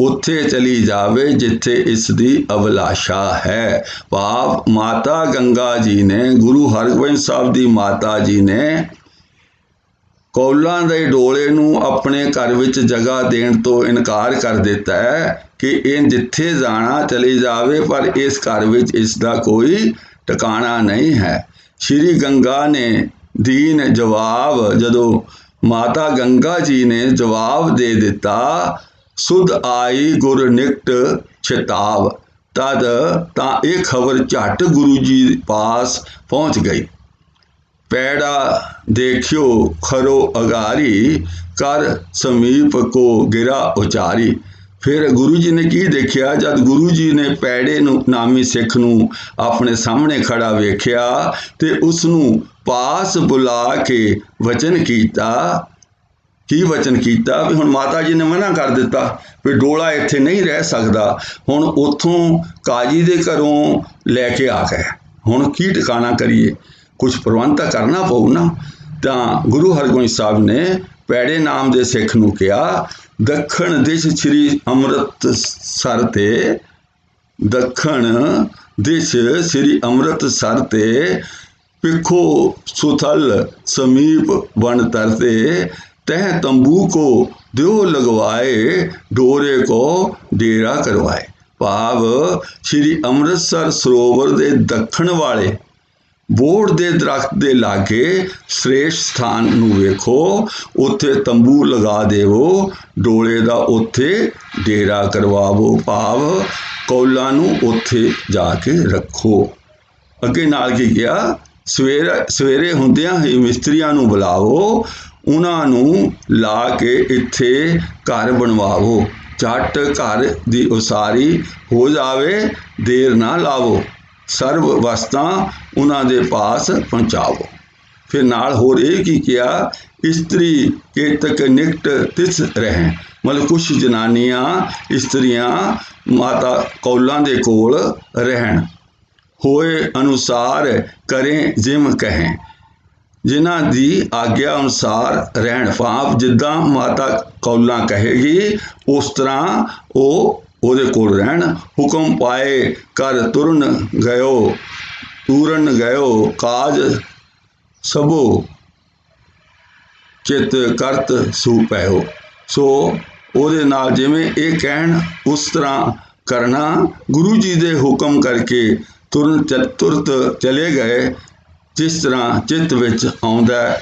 Speaker 1: ਉੱਥੇ ਚਲੀ ਜਾਵੇ ਜਿੱਥੇ ਇਸ ਦੀ ਅਭਿਲਾਸ਼ਾ ਹੈ। ਭਾਵ ਮਾਤਾ ਗੰਗਾ ਜੀ ਨੇ, ਗੁਰੂ ਹਰਗੋਬਿੰਦ ਸਾਹਿਬ ਦੀ ਮਾਤਾ ਜੀ ਨੇ ਕੌਲਾਂ ਦੇ ਡੋਲੇ ਨੂੰ ਆਪਣੇ ਘਰ ਵਿੱਚ ਜਗ੍ਹਾ ਦੇਣ ਤੋਂ ਇਨਕਾਰ ਕਰ ਦਿੱਤਾ ਹੈ ਕਿ ਇਹ ਜਿੱਥੇ ਜਾਣਾ ਚਲੀ ਜਾਵੇ, ਪਰ ਇਸ ਘਰ ਵਿੱਚ ਇਸ ਦਾ ਕੋਈ ਟਿਕਾਣਾ ਨਹੀਂ ਹੈ। ਸ਼੍ਰੀ ਗੰਗਾ ਨੇ ਦੀਨ ਜਵਾਬ ਜਦੋਂ ਮਾਤਾ ਗੰਗਾ ਜੀ ਨੇ ਜਵਾਬ ਦੇ ਦਿੱਤਾ, ਸੁਧ ਆਈ ਗੁਰ ਨਿਕਟ ਛਤਾਵ। ਤਦ ਤਾਂ ਇਹ ਖਬਰ ਝਟ ਗੁਰੂ ਜੀ ਪਾਸ ਪਹੁੰਚ ਗਈ। ਪੈੜਾ ਦੇਖਿਓ ਖਰੋ ਅਗਾਰੀ ਕਰ ਸਮੀਪ ਕੋ ਗਿਰਾ ਉਚਾਰੀ। ਫਿਰ ਗੁਰੂ ਜੀ ਨੇ ਕੀ ਦੇਖਿਆ? ਜਦ ਗੁਰੂ ਜੀ ਨੇ ਪੈੜੇ ਨੂੰ, ਨਾਮੀ ਸਿੱਖ ਨੂੰ ਆਪਣੇ ਸਾਹਮਣੇ ਖੜਾ ਵੇਖਿਆ ਤੇ ਉਸ ਨੂੰ ਪਾਸ ਬੁਲਾ ਕੇ ਵਚਨ ਕੀਤਾ, ਕੀ ਵਚਨ ਕੀਤਾ? ਵੀ ਹੁਣ ਮਾਤਾ ਜੀ ਨੇ ਮਨਾ ਕਰ ਦਿੱਤਾ ਵੀ ਡੋਲਾ ਇੱਥੇ ਨਹੀਂ ਰਹਿ ਸਕਦਾ। ਹੁਣ ਉੱਥੋਂ ਕਾਜੀ ਦੇ ਘਰੋਂ ਲੈ ਕੇ ਆ ਗਏ। ਹੁਣ ਕੀ ਟਿਕਾਣਾ ਕਰੀਏ? ਕੁਝ ਪ੍ਰਬੰਧ ਤਾਂ ਕਰਨਾ ਪਊ ਨਾ। ਤਾਂ ਗੁਰੂ ਹਰਗੋਬਿੰਦ ਸਾਹਿਬ ਨੇ ਪੈੜੇ ਨਾਮ ਦੇ ਸਿੱਖ ਨੂੰ ਕਿਹਾ, ਦੱਖਣ ਦਿਸ਼ ਸ੍ਰੀ ਅੰਮ੍ਰਿਤਸਰ ਤੇ, ਦੱਖਣ ਦਿਸ਼ ਸ੍ਰੀ ਅੰਮ੍ਰਿਤਸਰ ਤੇ ਪਿੱਖੋ ਸੁਥਲ ਸਮੀਪ ਬਨ ਤਰਤੇ, ਤਹ ਤੰਬੂ ਕੋ ਦਿਓ ਲਗਵਾਏ, ਡੋਰੇ ਕੋ ਡੇਰਾ ਕਰਵਾਏ। ਭਾਵ ਸ੍ਰੀ ਅੰਮ੍ਰਿਤਸਰ ਸਰੋਵਰ ਦੇ ਦੱਖਣ ਵਾਲੇ ਬੋੜ ਦੇ ਦਰਖਤ ਦੇ ਲਾਗੇ ਸ੍ਰੇਸ਼ ਸਥਾਨ ਨੂੰ ਵੇਖੋ, ਉੱਥੇ ਤੰਬੂ ਲਗਾ ਦੇਵੋ, ਡੋਲੇ ਦਾ ਉੱਥੇ ਡੇਰਾ ਕਰਵਾਵੋ। ਭਾਵ ਕੌਲਾਂ ਨੂੰ ਉੱਥੇ ਜਾ ਕੇ ਰੱਖੋ। ਅੱਗੇ ਨਾਲ ਕੀ ਗਿਆ ਸਵੇਰ, ਸਵੇਰੇ ਹੁੰਦਿਆਂ ਹੀ ਮਿਸਤਰੀਆਂ ਨੂੰ ਬੁਲਾਵੋ, ਉਹਨਾਂ ਨੂੰ ਲਾ ਕੇ ਇੱਥੇ ਘਰ ਬਣਵਾਵੋ। ਝੱਟ ਘਰ ਦੀ ਉਸਾਰੀ ਹੋ ਜਾਵੇ, ਦੇਰ ਨਾ ਲਾਵੋ। ਸਰਵ ਵਸਤਾਂ ਉਹਨਾਂ ਦੇ ਪਾਸ ਪਹੁੰਚਾਵੋ। ਫਿਰ ਨਾਲ ਹੋਰ ਇਹ ਕੀ ਕਿਹਾ, ਇਸਤਰੀ ਕੇਤਕ ਨਿਕਟ ਤਿਸ ਰਹਿ। ਮਤਲਬ ਕੁਛ ਜਨਾਨੀਆਂ, ਇਸਤਰੀਆਂ, ਮਾਤਾ ਕੌਲਾਂ ਦੇ ਕੋਲ ਰਹਿਣ। ਹੋਏ ਅਨੁਸਾਰ ਕਰੇ ਜਿਮ ਕਹੇ। ਜਿਨ੍ਹਾਂ ਦੀ ਆਗਿਆ ਅਨੁਸਾਰ ਰਹਿਣ ਭਾਵ ਜਿੱਦਾਂ ਮਾਤਾ ਕੌਲਾਂ ਕਹੇਗੀ, ਉਸ ਤਰ੍ਹਾਂ ਉਹ ਉਹਦੇ ਕੋਲ ਰਹਿਣ। ਹੁਕਮ ਪਾਏ ਕਰ ਤੁਰਨ ਗਇਓ, ਤੂਰਨ ਗਇਓ, ਕਾਜ ਸਭੋ, ਚਿਤ ਕਰਤ ਸੂ ਸੁਪੈਓ ਸੋ ਉਹਦੇ ਨਾਲ ਜਿਵੇਂ ਇਹ ਕਹਿਣ, ਉਸ ਤਰ੍ਹਾਂ ਕਰਨਾ, ਗੁਰੂ ਜੀ ਦੇ ਹੁਕਮ ਕਰਕੇ ਤੁਰਨ ਚ- ਤੁਰਤ ਚਲੇ ਗਏ। ਜਿਸ ਤਰ੍ਹਾਂ ਚਿੱਤ ਵਿੱਚ ਆਉਂਦਾ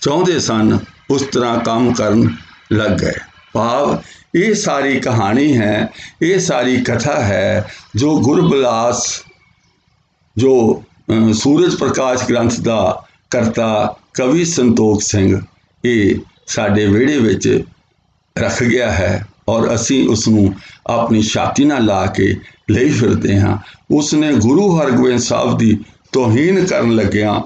Speaker 1: ਚਾਹੁੰਦੇ ਸਨ, ਉਸ ਤਰ੍ਹਾਂ ਕੰਮ ਕਰਨ ਲੱਗ ਗਏ। ਭਾਵ ਇਹ ਸਾਰੀ ਕਹਾਣੀ ਹੈ, ਇਹ ਸਾਰੀ ਕਥਾ ਹੈ, ਜੋ ਗੁਰਬਲਾਸ, ਜੋ ਸੂਰਜ ਪ੍ਰਕਾਸ਼ ਗ੍ਰੰਥ ਦਾ ਕਰਤਾ ਕਵੀ ਸੰਤੋਖ ਸਿੰਘ, ਇਹ ਸਾਡੇ ਵਿਹੜੇ ਵਿੱਚ ਰੱਖ ਗਿਆ ਹੈ ਔਰ ਅਸੀਂ ਉਸ ਨੂੰ ਆਪਣੀ ਛਾਤੀ ਨਾਲ ਲਾ ਕੇ ਲਈ ਫਿਰਦੇ ਹਾਂ। ਉਸ ਨੇ ਗੁਰੂ ਹਰਗੋਬਿੰਦ ਸਾਹਿਬ ਦੀ ਤੋਹੀਨ ਕਰਨ ਲੱਗਿਆ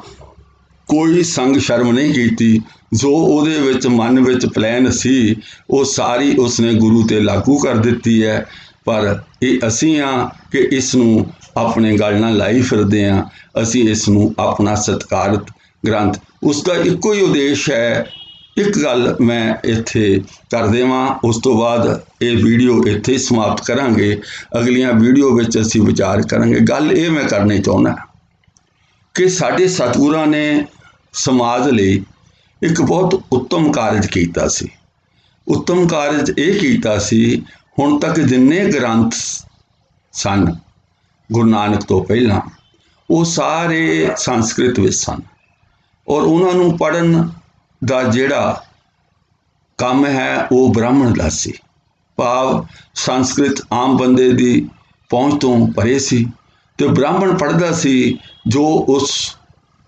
Speaker 1: ਕੋਈ ਸੰਗ ਸ਼ਰਮ ਨਹੀਂ ਕੀਤੀ। ਜੋ ਉਹਦੇ ਵਿੱਚ ਮਨ ਵਿੱਚ ਪਲਾਨ ਸੀ, ਉਹ ਸਾਰੀ ਉਸਨੇ ਗੁਰੂ ਤੇ ਲਾਗੂ ਕਰ ਦਿੱਤੀ ਹੈ। ਪਰ ਇਹ ਅਸੀਂ ਆ ਕਿ ਇਸ ਨੂੰ ਆਪਣੇ ਗੱਲ ਨਾਲ ਲਾਈ ਫਿਰਦੇ ਆ ਅਸੀਂ ਇਸ ਨੂੰ ਆਪਣਾ ਸਤਕਾਰਤ ਗ੍ਰੰਥ ਉਸ ਦਾ ਇੱਕੋ ਹੀ ਉਦੇਸ਼ ਹੈ ਇੱਕ ਗੱਲ ਮੈਂ ਇੱਥੇ ਕਰ ਦੇਵਾਂ, ਉਸ ਤੋਂ ਬਾਅਦ ਇਹ ਵੀਡੀਓ ਇੱਥੇ ਹੀ ਸਮਾਪਤ ਕਰਾਂਗੇ। ਅਗਲੀਆਂ ਵੀਡੀਓ ਵਿੱਚ ਅਸੀਂ ਵਿਚਾਰ ਕਰਾਂਗੇ। ਗੱਲ ਇਹ ਮੈਂ ਕਰਨੀ ਚਾਹੁੰਦਾ ਕਿ ਸਾਡੇ ਸਤਿਗੁਰਾਂ ਨੇ ਸਮਾਜ ਲਈ ਇੱਕ ਬਹੁਤ ਉੱਤਮ ਕਾਰਜ ਕੀਤਾ ਸੀ। ਉੱਤਮ ਕਾਰਜ ਇਹ ਕੀਤਾ ਸੀ, ਹੁਣ ਤੱਕ ਜਿੰਨੇ ਗ੍ਰੰਥ ਸਨ ਗੁਰੂ ਨਾਨਕ ਤੋਂ ਪਹਿਲਾਂ, ਉਹ ਸਾਰੇ ਸੰਸਕ੍ਰਿਤ ਵਿੱਚ ਸਨ। ਔਰ ਉਹਨਾਂ ਨੂੰ ਪੜਨ ਦਾ ਜਿਹੜਾ ਕੰਮ ਹੈ, ਉਹ ਬ੍ਰਾਹਮਣ ਦਾ ਸੀ। ਭਾਵ ਸੰਸਕ੍ਰਿਤ ਆਮ ਬੰਦੇ ਦੀ ਪਹੁੰਚ ਤੋਂ ਪਰੇ ਸੀ ਤੇ ਬ੍ਰਾਹਮਣ ਪੜ੍ਹਦਾ ਸੀ, ਜੋ ਉਸ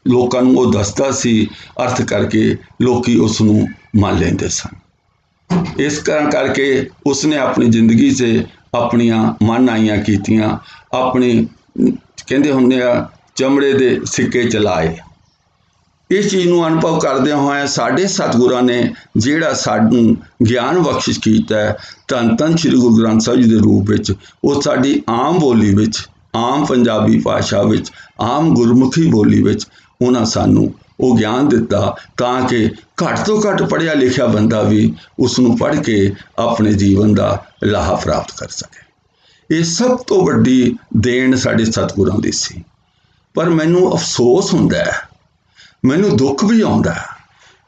Speaker 1: ਲੋਕਾਂ ਨੂੰ ਉਹ ਦੱਸਦਾ ਸੀ, ਅਰਥ ਕਰਕੇ ਲੋਕੀ ਉਸ ਨੂੰ ਮੰਨ ਲੈਂਦੇ ਸਨ। ਇਸ ਕਾਰਨ ਕਰਕੇ ਉਸਨੇ ਆਪਣੀ ਜ਼ਿੰਦਗੀ 'ਚ ਆਪਣੀਆਂ ਮਨ ਆਈਆਂ ਕੀਤੀਆਂ, ਆਪਣੀ, ਕਹਿੰਦੇ ਹੁੰਦੇ ਆ, ਚਮੜੇ ਦੇ ਸਿੱਕੇ ਚਲਾਏ। ਇਸ ਚੀਜ਼ ਨੂੰ ਅਨੁਭਵ ਕਰਦਿਆਂ ਹੋਇਆਂ ਸਾਡੇ ਸਤਿਗੁਰਾਂ ਨੇ ਜਿਹੜਾ ਸਾਨੂੰ ਗਿਆਨ ਬਖਸ਼ਿਸ਼ ਕੀਤਾ ਹੈ, ਧੰਨ ਧੰਨ ਸ੍ਰੀ ਗੁਰੂ ਗ੍ਰੰਥ ਸਾਹਿਬ ਜੀ ਦੇ ਰੂਪ ਵਿੱਚ, ਉਹ ਸਾਡੀ ਆਮ ਬੋਲੀ ਵਿੱਚ, ਆਮ ਪੰਜਾਬੀ ਭਾਸ਼ਾ ਵਿੱਚ, ਆਮ ਗੁਰਮੁਖੀ ਬੋਲੀ ਵਿੱਚ ਉਹਨਾਂ ਸਾਨੂੰ ਉਹ ਗਿਆਨ ਦਿੱਤਾ ਤਾਂ ਕਿ ਘੱਟ ਤੋਂ ਘੱਟ ਪੜ੍ਹਿਆ ਲਿਖਿਆ ਬੰਦਾ ਵੀ ਉਸ ਨੂੰ ਪੜ੍ਹ ਕੇ ਆਪਣੇ ਜੀਵਨ ਦਾ ਲਾਹਾ ਪ੍ਰਾਪਤ ਕਰ ਸਕੇ। ਇਹ ਸਭ ਤੋਂ ਵੱਡੀ ਦੇਣ ਸਾਡੇ ਸਤਿਗੁਰਾਂ ਦੀ ਸੀ। ਪਰ ਮੈਨੂੰ ਅਫਸੋਸ ਹੁੰਦਾ ਹੈ ਮੈਨੂੰ ਦੁੱਖ ਵੀ ਆਉਂਦਾ ਹੈ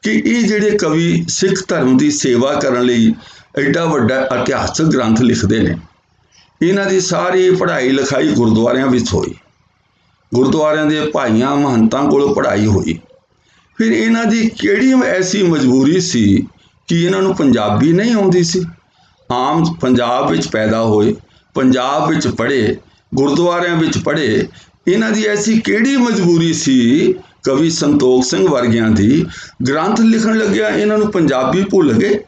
Speaker 1: ਕਿ ਇਹ ਜਿਹੜੇ ਕਵੀ ਸਿੱਖ ਧਰਮ ਦੀ ਸੇਵਾ ਕਰਨ ਲਈ ਐਡਾ ਵੱਡਾ ਇਤਿਹਾਸਕ ਗ੍ਰੰਥ ਲਿਖਦੇ ਨੇ, ਇਹਨਾਂ ਦੀ ਸਾਰੀ ਪੜ੍ਹਾਈ ਲਿਖਾਈ ਗੁਰਦੁਆਰਿਆਂ ਵਿੱਚ ਹੋਈ। ਗੁਰਦੁਆਰਿਆਂ ਦੇ ਭਾਈਆਂ ਮਹੰਤਾਂ ਕੋਲੋਂ ਪੜ੍ਹਾਈ ਹੋਈ। ਫਿਰ ਇਹਨਾਂ ਦੀ ਕਿਹੜੀ ਐਸੀ ਮਜਬੂਰੀ ਸੀ ਕਿ ਇਹਨਾਂ ਨੂੰ ਪੰਜਾਬੀ ਨਹੀਂ ਆਉਂਦੀ ਸੀ? ਆਮ ਪੰਜਾਬ ਵਿੱਚ ਪੈਦਾ ਹੋਏ, ਪੰਜਾਬ ਵਿੱਚ ਪੜ੍ਹੇ, ਗੁਰਦੁਆਰਿਆਂ ਵਿੱਚ ਪੜ੍ਹੇ, ਇਹਨਾਂ ਦੀ ਐਸੀ ਕਿਹੜੀ ਮਜਬੂਰੀ ਸੀ ਕਵੀ ਸੰਤੋਖ ਸਿੰਘ ਵਰਗਿਆਂ ਦੀ ਗ੍ਰੰਥ ਲਿਖਣ ਲੱਗਿਆ ਇਹਨਾਂ ਨੂੰ ਪੰਜਾਬੀ ਭੁੱਲ ਗਏ।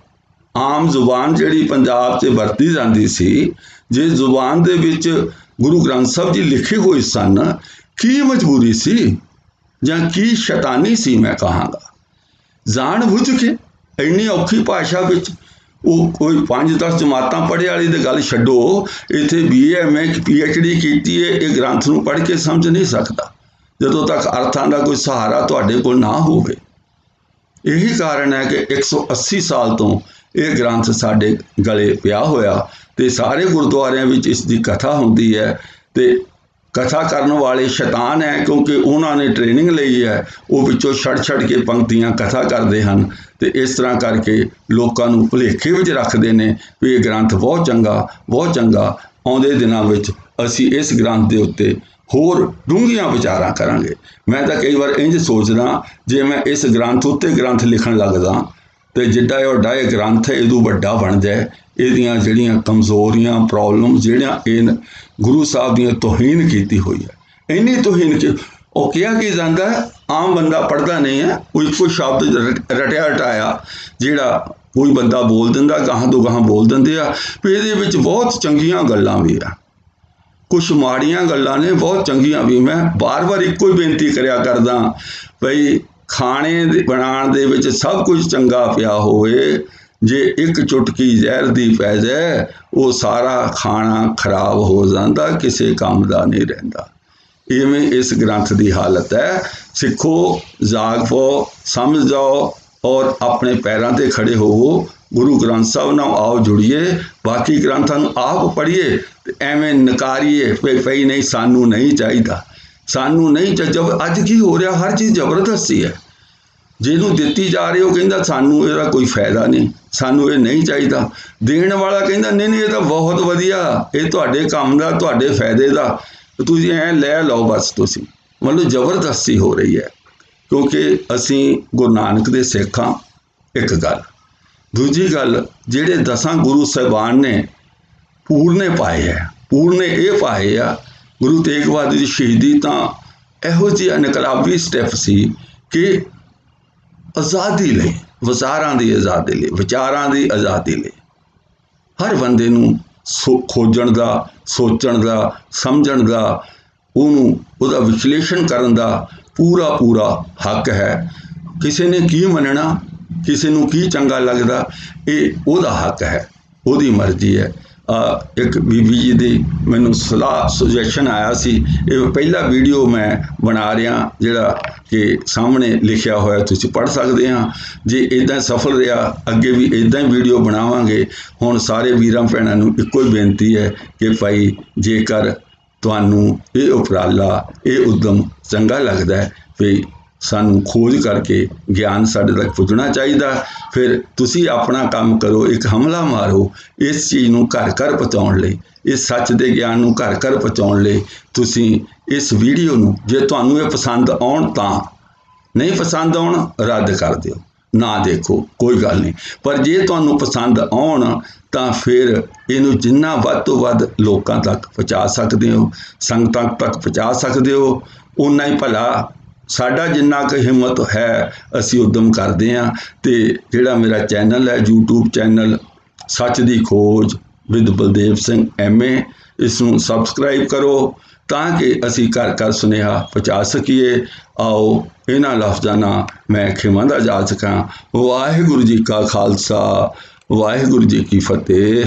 Speaker 1: ਆਮ ਜ਼ੁਬਾਨ ਜਿਹੜੀ ਪੰਜਾਬ 'ਚ ਵਰਤੀ ਜਾਂਦੀ ਸੀ, ਜੇ ਜ਼ੁਬਾਨ ਦੇ ਵਿੱਚ ਗੁਰੂ ਗ੍ਰੰਥ ਸਾਹਿਬ ਜੀ ਲਿਖੇ ਹੋਏ ਸਨ, ਕੀ ਮਜਬੂਰੀ ਸੀ ਜਾਂ ਕੀ ਸ਼ੈਤਾਨੀ ਸੀ ਮੈਂ ਕਹਾਂਗਾ। ਜਾਣ ਬੁੱਝ ਕੇ ਇੰਨੀ ਔਖੀ ਭਾਸ਼ਾ ਵਿੱਚ ਉਹ ਕੋਈ 5-10 ਜਮਾਤਾਂ ਪੜ੍ਹੇ ਵਾਲੀ ਦੀ ਗੱਲ ਛੱਡੋ, ਇੱਥੇ ਬੀਏ ਐਮਏ ਪੀਐਚਡੀ ਕੀਤੀ ਹੈ ਇਹ ਗ੍ਰੰਥ ਨੂੰ ਪੜ੍ਹ ਕੇ ਸਮਝ ਨਹੀਂ ਸਕਦਾ। ਜਦੋਂ ਤੱਕ ਅਰਥਾਂ ਦਾ ਕੋਈ ਸਹਾਰਾ ਤੁਹਾਡੇ ਕੋਲ ਨਾ ਹੋਵੇ। ਇਹੀ ਕਾਰਨ ਹੈ ਕਿ 180 ਸਾਲ ਤੋਂ ਇਹ ਗ੍ਰੰਥ ਸਾਡੇ ਗਲੇ ਪਿਆ ਹੋਇਆ ਤੇ ਸਾਰੇ ਗੁਰਦੁਆਰਿਆਂ ਵਿੱਚ ਇਸ ਦੀ ਕਥਾ ਹੁੰਦੀ ਹੈ ਤੇ ਕਥਾ ਕਰਨ ਵਾਲੇ ਸ਼ੈਤਾਨ ਹੈ ਕਿਉਂਕਿ ਉਹਨਾਂ ਨੇ ਟ੍ਰੇਨਿੰਗ ਲਈ ਹੈ, ਉਹ ਵਿੱਚੋਂ ਛੜ ਛੜ ਕੇ ਪੰਕਤੀਆਂ ਕਥਾ ਕਰਦੇ ਹਨ ਤੇ ਇਸ ਤਰ੍ਹਾਂ ਕਰਕੇ ਲੋਕਾਂ ਨੂੰ ਭੁਲੇਖੇ ਵਿੱਚ ਰੱਖਦੇ ਨੇ ਵੀ ਇਹ ਗ੍ਰੰਥ ਬਹੁਤ ਚੰਗਾ ਬਹੁਤ ਚੰਗਾ, ਆਉਂਦੇ ਦਿਨਾਂ ਵਿੱਚ ਅਸੀਂ ਇਸ ਗ੍ਰੰਥ ਦੇ ਉੱਤੇ ਹੋਰ ਡੂੰਘੀਆਂ ਵਿਚਾਰਾਂ ਕਰਾਂਗੇ। ਮੈਂ ਤਾਂ ਕਈ ਵਾਰ ਇੰਜ ਸੋਚਦਾ, ਜੇ ਮੈਂ ਇਸ ਗ੍ਰੰਥ ਉੱਤੇ ਗ੍ਰੰਥ ਲਿਖਣ ਲੱਗਦਾ, ਤੇ ਜਿੱਡਾ ਇਹ ਵੱਡਾ ਇਹ ਗ੍ਰੰਥ ਹੈ, ਇਹਦੋਂ ਵੱਡਾ ਬਣ ਜਾਏ, ਇਹਦੀਆਂ ਜਿਹੜੀਆਂ ਕਮਜ਼ੋਰੀਆਂ ਪ੍ਰੋਬਲਮ ਜਿਹੜੀਆਂ ਇਹ ਗੁਰੂ ਸਾਹਿਬ ਦੀਆਂ ਤੋਹੀਨ ਕੀਤੀ ਹੋਈ ਹੈ। ਇੰਨੀ ਤੋਹੀਨ ਕਿ ਉਹ ਕਿਹਾ ਕਿ ਜਾਂਦਾ ਆਮ ਬੰਦਾ ਪੜਦਾ ਨਹੀਂ ਹੈ, ਉਹ ਇੱਕੋ ਸ਼ਬਦ ਰਟ- ਰਟਿਆ ਰਟਾਇਆ ਜਿਹੜਾ ਕੋਈ ਬੰਦਾ ਬੋਲ ਦਿੰਦਾ, ਗਾਹਾਂ ਤੋਂ ਗਾਹਾਂ ਬੋਲ ਦਿੰਦੇ ਆ, ਵੀ ਇਹਦੇ ਵਿੱਚ ਬਹੁਤ ਚੰਗੀਆਂ ਗੱਲਾਂ ਵੀ ਆ। ਕੁਝ ਮਾੜੀਆਂ ਗੱਲਾਂ ਨੇ, ਬਹੁਤ ਚੰਗੀਆਂ ਵੀ। ਮੈਂ ਬਾਰ-ਬਾਰ ਇੱਕੋ ਹੀ ਬੇਨਤੀ ਕਰਿਆ ਕਰਦਾ ਭਈ ਖਾਣੇ ਦੇ ਬਣਾਉਣ ਦੇ ਵਿੱਚ ਸਭ ਕੁਝ ਚੰਗਾ ਪਿਆ ਹੋਵੇ, ਜੇ ਇੱਕ ਚੁਟਕੀ ਜ਼ਹਿਰ ਦੀ ਪੈ ਜਾਏ, ਉਹ ਸਾਰਾ ਖਾਣਾ ਖਰਾਬ ਹੋ ਜਾਂਦਾ, ਕਿਸੇ ਕੰਮ ਦਾ ਨਹੀਂ ਰਹਿੰਦਾ। ਇਵੇਂ ਇਸ ਗ੍ਰੰਥ ਦੀ ਹਾਲਤ ਹੈ। ਸਿੱਖੋ, ਜਾਗ ਪਾਓ, ਸਮਝ ਜਾਓ ਔਰ ਆਪਣੇ ਪੈਰਾਂ ਤੇ ਖੜੇ ਹੋਵੋ। ਗੁਰੂ ਗ੍ਰੰਥ ਸਾਹਿਬ ਨਾਲ ਆਓ ਜੁੜੀਏ। ਬਾਕੀ ਗ੍ਰੰਥਾਂ ਨੂੰ ਆਪ ਪੜ੍ਹੀਏ। ਐਵੇਂ ਨਕਾਰੀਏ ਵੀ ਭਈ ਨਹੀਂ, ਸਾਨੂੰ ਨਹੀਂ ਚਾਹੀਦਾ। ਸਾਨੂੰ ਨਹੀਂ ਜਬ ਅੱਜ ਕੀ ਹੋ ਰਿਹਾ, ਹਰ ਚੀਜ਼ ਜ਼ਬਰਦਸਤੀ ਹੈ। ਜਿਹਨੂੰ ਦਿੱਤੀ ਜਾ ਰਹੀ, ਉਹ ਕਹਿੰਦਾ ਸਾਨੂੰ ਇਹਦਾ ਕੋਈ ਫਾਇਦਾ ਨਹੀਂ, ਸਾਨੂੰ ਇਹ ਨਹੀਂ ਚਾਹੀਦਾ। ਦੇਣ ਵਾਲਾ ਕਹਿੰਦਾ, ਨਹੀਂ ਨਹੀਂ, ਇਹ ਤਾਂ ਬਹੁਤ ਵਧੀਆ, ਇਹ ਤੁਹਾਡੇ ਕੰਮ ਦਾ, ਤੁਹਾਡੇ ਫਾਇਦੇ ਦਾ। ਤੁਸੀਂ ਐ ਲੈ ਲਓ ਬਸ ਤੁਸੀਂ। ਮਤਲਬ ਜ਼ਬਰਦਸਤੀ ਹੋ ਰਹੀ ਹੈ, ਕਿਉਂਕਿ ਅਸੀਂ ਗੁਰੂ ਨਾਨਕ ਦੇ ਸਿੱਖ ਹਾਂ, ਇੱਕ ਗੱਲ। ਦੂਜੀ ਗੱਲ, ਜਿਹੜੇ ਦਸਾਂ ਗੁਰੂ ਸਾਹਿਬਾਨ ਨੇ ਪੂਰਨੇ ਪਾਏ ਆ ਪੂਰਨੇ ਇਹ ਪਾਏ ਆ, ਗੁਰੂ ਤੇਗ ਬਹਾਦਰ ਦੀ ਸ਼ਹੀਦੀ ਤਾਂ ਇਹੋ ਜਿਹੀ ਅਨਕਲਾਬੀ ਸਟੈਪ ਸੀ ਕਿ ਆਜ਼ਾਦੀ ਲਈ ਵਿਚਾਰਾਂ ਦੀ ਆਜ਼ਾਦੀ ਲਈ, ਵਿਚਾਰਾਂ ਦੀ ਆਜ਼ਾਦੀ ਲਈ, ਹਰ ਬੰਦੇ ਨੂੰ ਸੋ- ਖੋਜਣ ਦਾ, ਸੋਚਣ ਦਾ, ਸਮਝਣ ਦਾ, ਉਹਨੂੰ, ਉਹਦਾ ਵਿਸ਼ਲੇਸ਼ਣ ਕਰਨ ਦਾ ਪੂਰਾ ਪੂਰਾ ਹੱਕ ਹੈ। ਕਿਸੇ ਨੇ ਕੀ ਮੰਨਣਾ, ਕਿਸੇ ਨੂੰ ਕੀ ਚੰਗਾ ਲੱਗਦਾ, ਇਹ ਉਹਦਾ ਹੱਕ ਹੈ, ਉਹਦੀ ਮਰਜ਼ੀ ਹੈ। ਇੱਕ ਬੀਬੀ ਜੀ ਦੀ ਮੈਨੂੰ ਸਲਾਹ ਸੁਜੈਸ਼ਨ ਆਇਆ ਸੀ। ਇਹ ਪਹਿਲਾ ਵੀਡੀਓ ਮੈਂ ਬਣਾ ਰਿਹਾ, ਜਿਹੜਾ ਕਿ ਸਾਹਮਣੇ ਲਿਖਿਆ ਹੋਇਆ, ਤੁਸੀਂ ਪੜ੍ਹ ਸਕਦੇ ਆ ਜੇ ਇਦਾਂ ਸਫਲ ਰਿਹਾ, ਅੱਗੇ ਵੀ ਇਦਾਂ ਹੀ ਵੀਡੀਓ ਬਣਾਵਾਂਗੇ। ਹੁਣ ਸਾਰੇ ਵੀਰਾਂ ਭੈਣਾਂ ਨੂੰ ਇੱਕੋ ਹੀ ਬੇਨਤੀ ਹੈ ਕਿ ਭਾਈ, ਜੇਕਰ ਤੁਹਾਨੂੰ ਇਹ ਉਪਰਾਲਾ, ਇਹ ਉਦਮ ਚੰਗਾ ਲੱਗਦਾ ਹੈ, ਵੀ ਸਾਨੂੰ ਖੋਜ ਕਰਕੇ ਗਿਆਨ ਸਾਡੇ ਤੱਕ ਪੁੱਜਣਾ ਚਾਹੀਦਾ। ਫਿਰ ਤੁਸੀਂ ਆਪਣਾ ਕੰਮ ਕਰੋ, ਇੱਕ ਹਮਲਾ ਮਾਰੋ ਇਸ ਚੀਜ਼ ਨੂੰ ਘਰ ਘਰ ਪਹੁੰਚਾਉਣ ਲਈ, ਇਸ ਸੱਚ ਦੇ ਗਿਆਨ ਨੂੰ ਘਰ ਘਰ ਪਹੁੰਚਾਉਣ ਲਈ। ਤੁਸੀਂ ਇਸ ਵੀਡੀਓ ਨੂੰ ਜੇ ਤੁਹਾਨੂੰ ਇਹ ਪਸੰਦ ਆਉਣ ਤਾਂ ਨਹੀਂ ਪਸੰਦ ਆਉਣ, ਰੱਦ ਕਰ ਦਿਓ। ਨਾ ਦੇਖੋ, ਕੋਈ ਗੱਲ ਨਹੀਂ। ਪਰ ਜੇ ਤੁਹਾਨੂੰ ਪਸੰਦ ਆਉਣ ਤਾਂ ਫਿਰ ਇਹਨੂੰ ਜਿੰਨਾ ਵੱਧ ਤੋਂ ਵੱਧ ਲੋਕਾਂ ਤੱਕ ਪਹੁੰਚਾ ਸਕਦੇ ਹੋ, ਸੰਗਤਾਂ ਤੱਕ ਪਹੁੰਚਾ ਸਕਦੇ ਹੋ। ਉਨਾ ਹੀ ਭਲਾ ਸਾਡਾ ਜਿੰਨਾ ਕੁ ਹਿੰਮਤ ਹੈ, ਅਸੀਂ ਉਦਮ ਕਰਦੇ ਹਾਂ ਤੇ ਜਿਹੜਾ ਮੇਰਾ ਚੈਨਲ ਹੈ, YouTube ਚੈਨਲ, ਸੱਚ ਦੀ ਖੋਜ, ਵਿਦ ਬਲਦੇਵ ਸਿੰਘ ਐਮਏ ਇਸ ਨੂੰ ਸਬਸਕ੍ਰਾਈਬ ਕਰੋ ਤਾਂ ਕਿ ਅਸੀਂ ਘਰ ਘਰ ਸੁਨੇਹਾ ਪਹੁੰਚਾ ਸਕੀਏ। ਆਓ, ਇਹਨਾਂ ਲਫ਼ਜ਼ਾਂ ਨਾਲ ਮੈਂ ਖਿਮਾ ਦਾ ਜਾ ਸਕਾਂ। ਵਾਹਿਗੁਰੂ ਜੀ ਕਾ ਖਾਲਸਾ, ਵਾਹਿਗੁਰੂ ਜੀ ਕੀ ਫਤਿਹ।